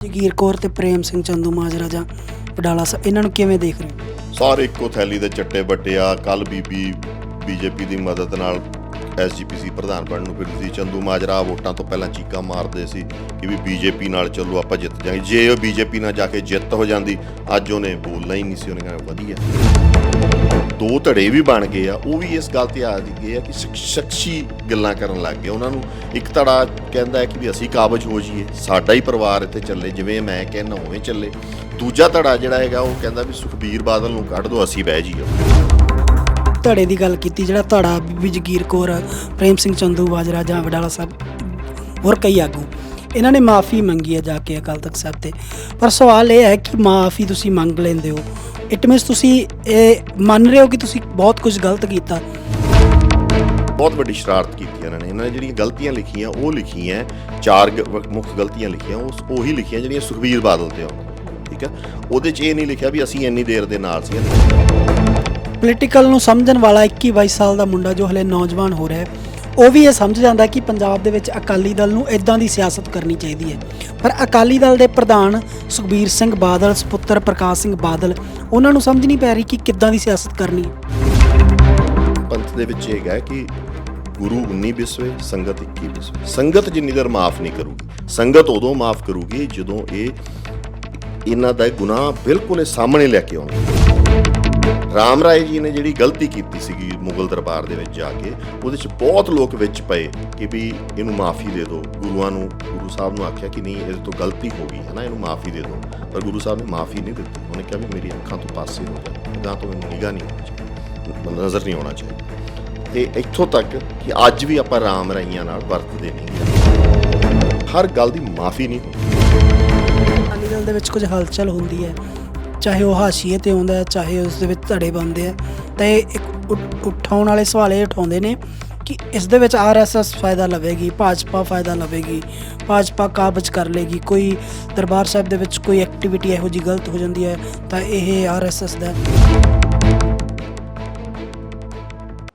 ਜਗੀਰ ਕੌਰ ਤੇ ਪ੍ਰੇਮ ਸਿੰਘ ਚੰਦੂ ਮਾਜਰਾ ਜਾਂ ਵਡਾਲਾ ਸਾਹਿਬ ਇਹਨਾਂ ਨੂੰ ਕਿਵੇਂ ਦੇਖ ਰਹੇ ਹੋ? ਸਾਰੇ ਇੱਕੋ ਥੈਲੀ ਦੇ ਚੱਟੇ ਵੱਟੇ ਆ। ਕੱਲ ਬੀਬੀ ਬੀਜੇਪੀ ਦੀ ਮਦਦ ਨਾਲ ਐਸਜੀਪੀਸੀ ਪ੍ਰਧਾਨ ਬਣਨ ਨੂੰ ਫਿਰਦੀ ਸੀ। ਚੰਦੂ ਮਾਜਰਾ ਵੋਟਾਂ ਤੋਂ ਪਹਿਲਾਂ ਚੀਕਾਂ ਮਾਰਦੇ ਸੀ ਕਿ ਵੀ ਬੀਜੇਪੀ ਨਾਲ ਚੱਲੋ, ਆਪਾਂ ਜਿੱਤ ਜਾਵਾਂਗੇ। ਜੇ ਉਹ ਬੀਜੇਪੀ ਨਾਲ ਜਾ ਕੇ ਜਿੱਤ ਹੋ ਜਾਂਦੀ, ਅੱਜ ਉਹਨੇ ਬੋਲਣਾ ਹੀ ਨਹੀਂ ਸੀ। ਉਹਨੇ ਕਹਿਣਾ ਵਧੀਆ। ਦੋ ਧੜੇ ਵੀ ਬਣ ਗਏ ਆ, ਉਹ ਵੀ ਇਸ ਗੱਲ ਤੇ ਆ ਗਏ ਆ ਕਿ ਸ਼ਖਸੀ ਗੱਲਾਂ ਕਰਨ ਲੱਗ ਗਏ। ਉਹਨਾਂ ਨੂੰ ਇੱਕ ਧੜਾ ਕਹਿੰਦਾ ਹੈ ਕਿ ਵੀ ਅਸੀਂ ਕਾਬਜ ਹੋ ਜਾਈਏ, ਸਾਡਾ ਹੀ ਪਰਿਵਾਰ ਇੱਥੇ ਚੱਲੇ, ਜਿਵੇਂ ਮੈਂ ਕਹਿੰਦਾ ਉਵੇਂ ਚੱਲੇ। ਦੂਜਾ ਧੜਾ ਜਿਹੜਾ ਹੈਗਾ, ਉਹ ਕਹਿੰਦਾ ਵੀ ਸੁਖਬੀਰ ਬਾਦਲ ਨੂੰ ਕੱਢ ਦਿਓ, ਅਸੀਂ ਬਹਿ ਜਾਈਏ। ਧੜੇ ਦੀ ਗੱਲ ਕੀਤੀ, ਜਿਹੜਾ ਧੜਾ ਬੀਬੀ ਜਗੀਰ ਕੌਰ, ਪ੍ਰੇਮ ਸਿੰਘ ਚੰਦੂ ਬਾਜਰਾ ਜਾਂ ਵਡਾਲਾ ਸਾਹਿਬ ਹੋਰ ਕਈ ਆਗੂ ਇਹਨਾਂ ਨੇ ਮਾਫੀ ਮੰਗੀ ਹੈ ਜਾ ਕੇ ਅਕਾਲ ਤਖਤ ਸਾਹਿਬ ਤੇ। ਪਰ ਸਵਾਲ ਇਹ ਹੈ ਕਿ ਮਾਫੀ ਤੁਸੀਂ ਮੰਗ ਲੈਂਦੇ ਹੋ। ਇਟ ਮੀਨਸ ਤੁਸੀਂ ਇਹ ਮੰਨ ਰਹੇ ਹੋ ਕਿ ਤੁਸੀਂ ਬਹੁਤ ਕੁਝ ਗਲਤ ਕੀਤਾ। ਬਹੁਤ ਵੱਡੀ ਸ਼ਰਾਰਤ ਕੀਤੀ ਇਹਨਾਂ ਨੇ। ਇਹਨਾਂ ਨੇ ਜਿਹੜੀਆਂ ਗਲਤੀਆਂ ਲਿਖੀਆਂ ਉਹ ਲਿਖੀਆਂ ਚਾਰ ਮੁੱਖ ਗਲਤੀਆਂ ਲਿਖੀਆਂ ਉਸ ਉਹੀ ਲਿਖੀਆਂ ਜਿਹੜੀਆਂ ਸੁਖਬੀਰ ਬਾਦਲ ਤੇ ਆਉਂਦੀਆਂ ਠੀਕ ਹੈ ਉਹਦੇ 'ਚ ਇਹ ਨਹੀਂ ਲਿਖਿਆ ਵੀ ਅਸੀਂ ਇੰਨੀ ਦੇਰ ਦੇ ਨਾਲ ਸੀ। ਪੋਲੀਟੀਕਲ ਨੂੰ ਸਮਝਣ ਵਾਲਾ 21 22 ਸਾਲ ਦਾ ਮੁੰਡਾ ਜੋ ਹਲੇ ਨੌਜਵਾਨ ਹੋ ਰਿਹਾ ਹੈ ਉਹ ਵੀ ਇਹ ਸਮਝ ਜਾਂਦਾ ਕਿ ਪੰਜਾਬ ਦੇ ਵਿੱਚ ਅਕਾਲੀ ਦਲ ਨੂੰ ਇਦਾਂ ਦੀ ਸਿਆਸਤ ਕਰਨੀ ਚਾਹੀਦੀ ਹੈ। ਪਰ ਅਕਾਲੀ ਦਲ ਦੇ ਪ੍ਰਧਾਨ ਸੁਖਬੀਰ ਸਿੰਘ ਬਾਦਲ, ਸੁਪੁੱਤਰ ਪ੍ਰਕਾਸ਼ ਸਿੰਘ ਬਾਦਲ, ਉਹਨਾਂ ਨੂੰ ਸਮਝ ਨਹੀਂ ਪੈ ਰਹੀ ਕਿ ਕਿੱਦਾਂ ਦੀ ਸਿਆਸਤ ਕਰਨੀ ਹੈ। ਪੰਥ ਦੇ ਵਿੱਚ ਇਹ ਹੈਗਾ ਕਿ ਗੁਰੂ 19 ਬਿਸਵੇ, ਸੰਗਤ 21 ਬਿਸਵੇ। ਸੰਗਤ ਜਿੰਨੀ ਦੇਰ ਮਾਫ ਨਹੀਂ ਕਰੂਗੀ, ਸੰਗਤ ਉਦੋਂ ਮਾਫ ਕਰੂਗੀ ਜਦੋਂ ਇਹ ਇਹਨਾਂ ਦਾ ਗੁਨਾਹ ਬਿਲਕੁਲ ਇਹ ਸਾਹਮਣੇ ਲੈ ਕੇ ਆਉਣਗੇ। ਰਾਮ ਰਾਏ ਜੀ ਨੇ ਜਿਹੜੀ ਗਲਤੀ ਕੀਤੀ ਸੀਗੀ ਮੁਗਲ ਦਰਬਾਰ ਦੇ ਵਿੱਚ ਜਾ ਕੇ, ਉਹਦੇ ਚ ਬਹੁਤ ਲੋਕ ਵਿੱਚ ਪਏ ਕਿ ਵੀ ਇਹਨੂੰ ਮਾਫੀ ਦੇ ਦਿਓ। ਗੁਰੂਆਂ ਨੂੰ, ਗੁਰੂ ਸਾਹਿਬ ਨੂੰ ਆਖਿਆ ਕਿ ਨਹੀਂ, ਇਹਦੇ ਤੋਂ ਗਲਤੀ ਹੋ ਗਈ ਹੈ ਨਾ, ਇਹਨੂੰ ਮਾਫੀ ਦੇ ਦਿਓ। ਪਰ ਗੁਰੂ ਸਾਹਿਬ ਨੇ ਮਾਫੀ ਨਹੀਂ ਦਿੱਤੀ। ਉਹਨੇ ਕਿਹਾ ਵੀ ਮੇਰੀ ਅੱਖਾਂ ਤੋਂ ਪਾਸੇ ਹੋ ਜਾ। ਜਾਂ ਤੋਂ ਮੈਨੂੰ ਨਿਗਾਹ ਨਹੀਂ ਹੋਣੀ ਚਾਹੀਦੀ। ਨਜ਼ਰ ਨਹੀਂ ਆਉਣਾ ਚਾਹੀਦਾ। ਤੇ ਇੱਥੋਂ ਤੱਕ ਕਿ ਅੱਜ ਵੀ ਆਪਾਂ ਰਾਮ ਰਾਈਆਂ ਨਾਲ ਵਰਤਦੇ ਨਹੀਂ ਹਰ ਗੱਲ ਦੀ ਮਾਫੀ ਨਹੀਂ ਹੁੰਦੀ। ਅਕਾਲੀ ਦਲ ਦੇ ਵਿੱਚ ਕੁਝ ਹਲਚਲ ਹੁੰਦੀ ਹੈ। ਚਾਹੇ ਉਹ ਹਾਸ਼ੀਏ ਤੇ ਆਉਂਦਾ ਹੈ, ਚਾਹੇ ਉਸ ਦੇ ਵਿੱਚ ਧੜੇ ਬੰਦੇ ਆ ਤਾਂ ਇਹ ਇੱਕ ਉਠ- ਉਠਾਉਣ ਵਾਲੇ ਸਵਾਲ ਇਹ ਉਠਾਉਂਦੇ ਨੇ ਕਿ ਇਸ ਦੇ ਵਿੱਚ ਆਰਐਸਐਸ ਫਾਇਦਾ ਲਵੇਗੀ, ਭਾਜਪਾ ਫਾਇਦਾ ਲਵੇਗੀ, ਭਾਜਪਾ ਕਾਬਜ ਕਰ ਲੇਗੀ, ਕੋਈ ਦਰਬਾਰ ਸਾਹਿਬ ਦੇ ਵਿੱਚ ਕੋਈ ਐਕਟੀਵਿਟੀ ਇਹੋ ਜੀ ਗਲਤ ਹੋ ਜਾਂਦੀ ਹੈ, ਤਾਂ ਇਹ ਆਰਐਸਐਸ ਦਾ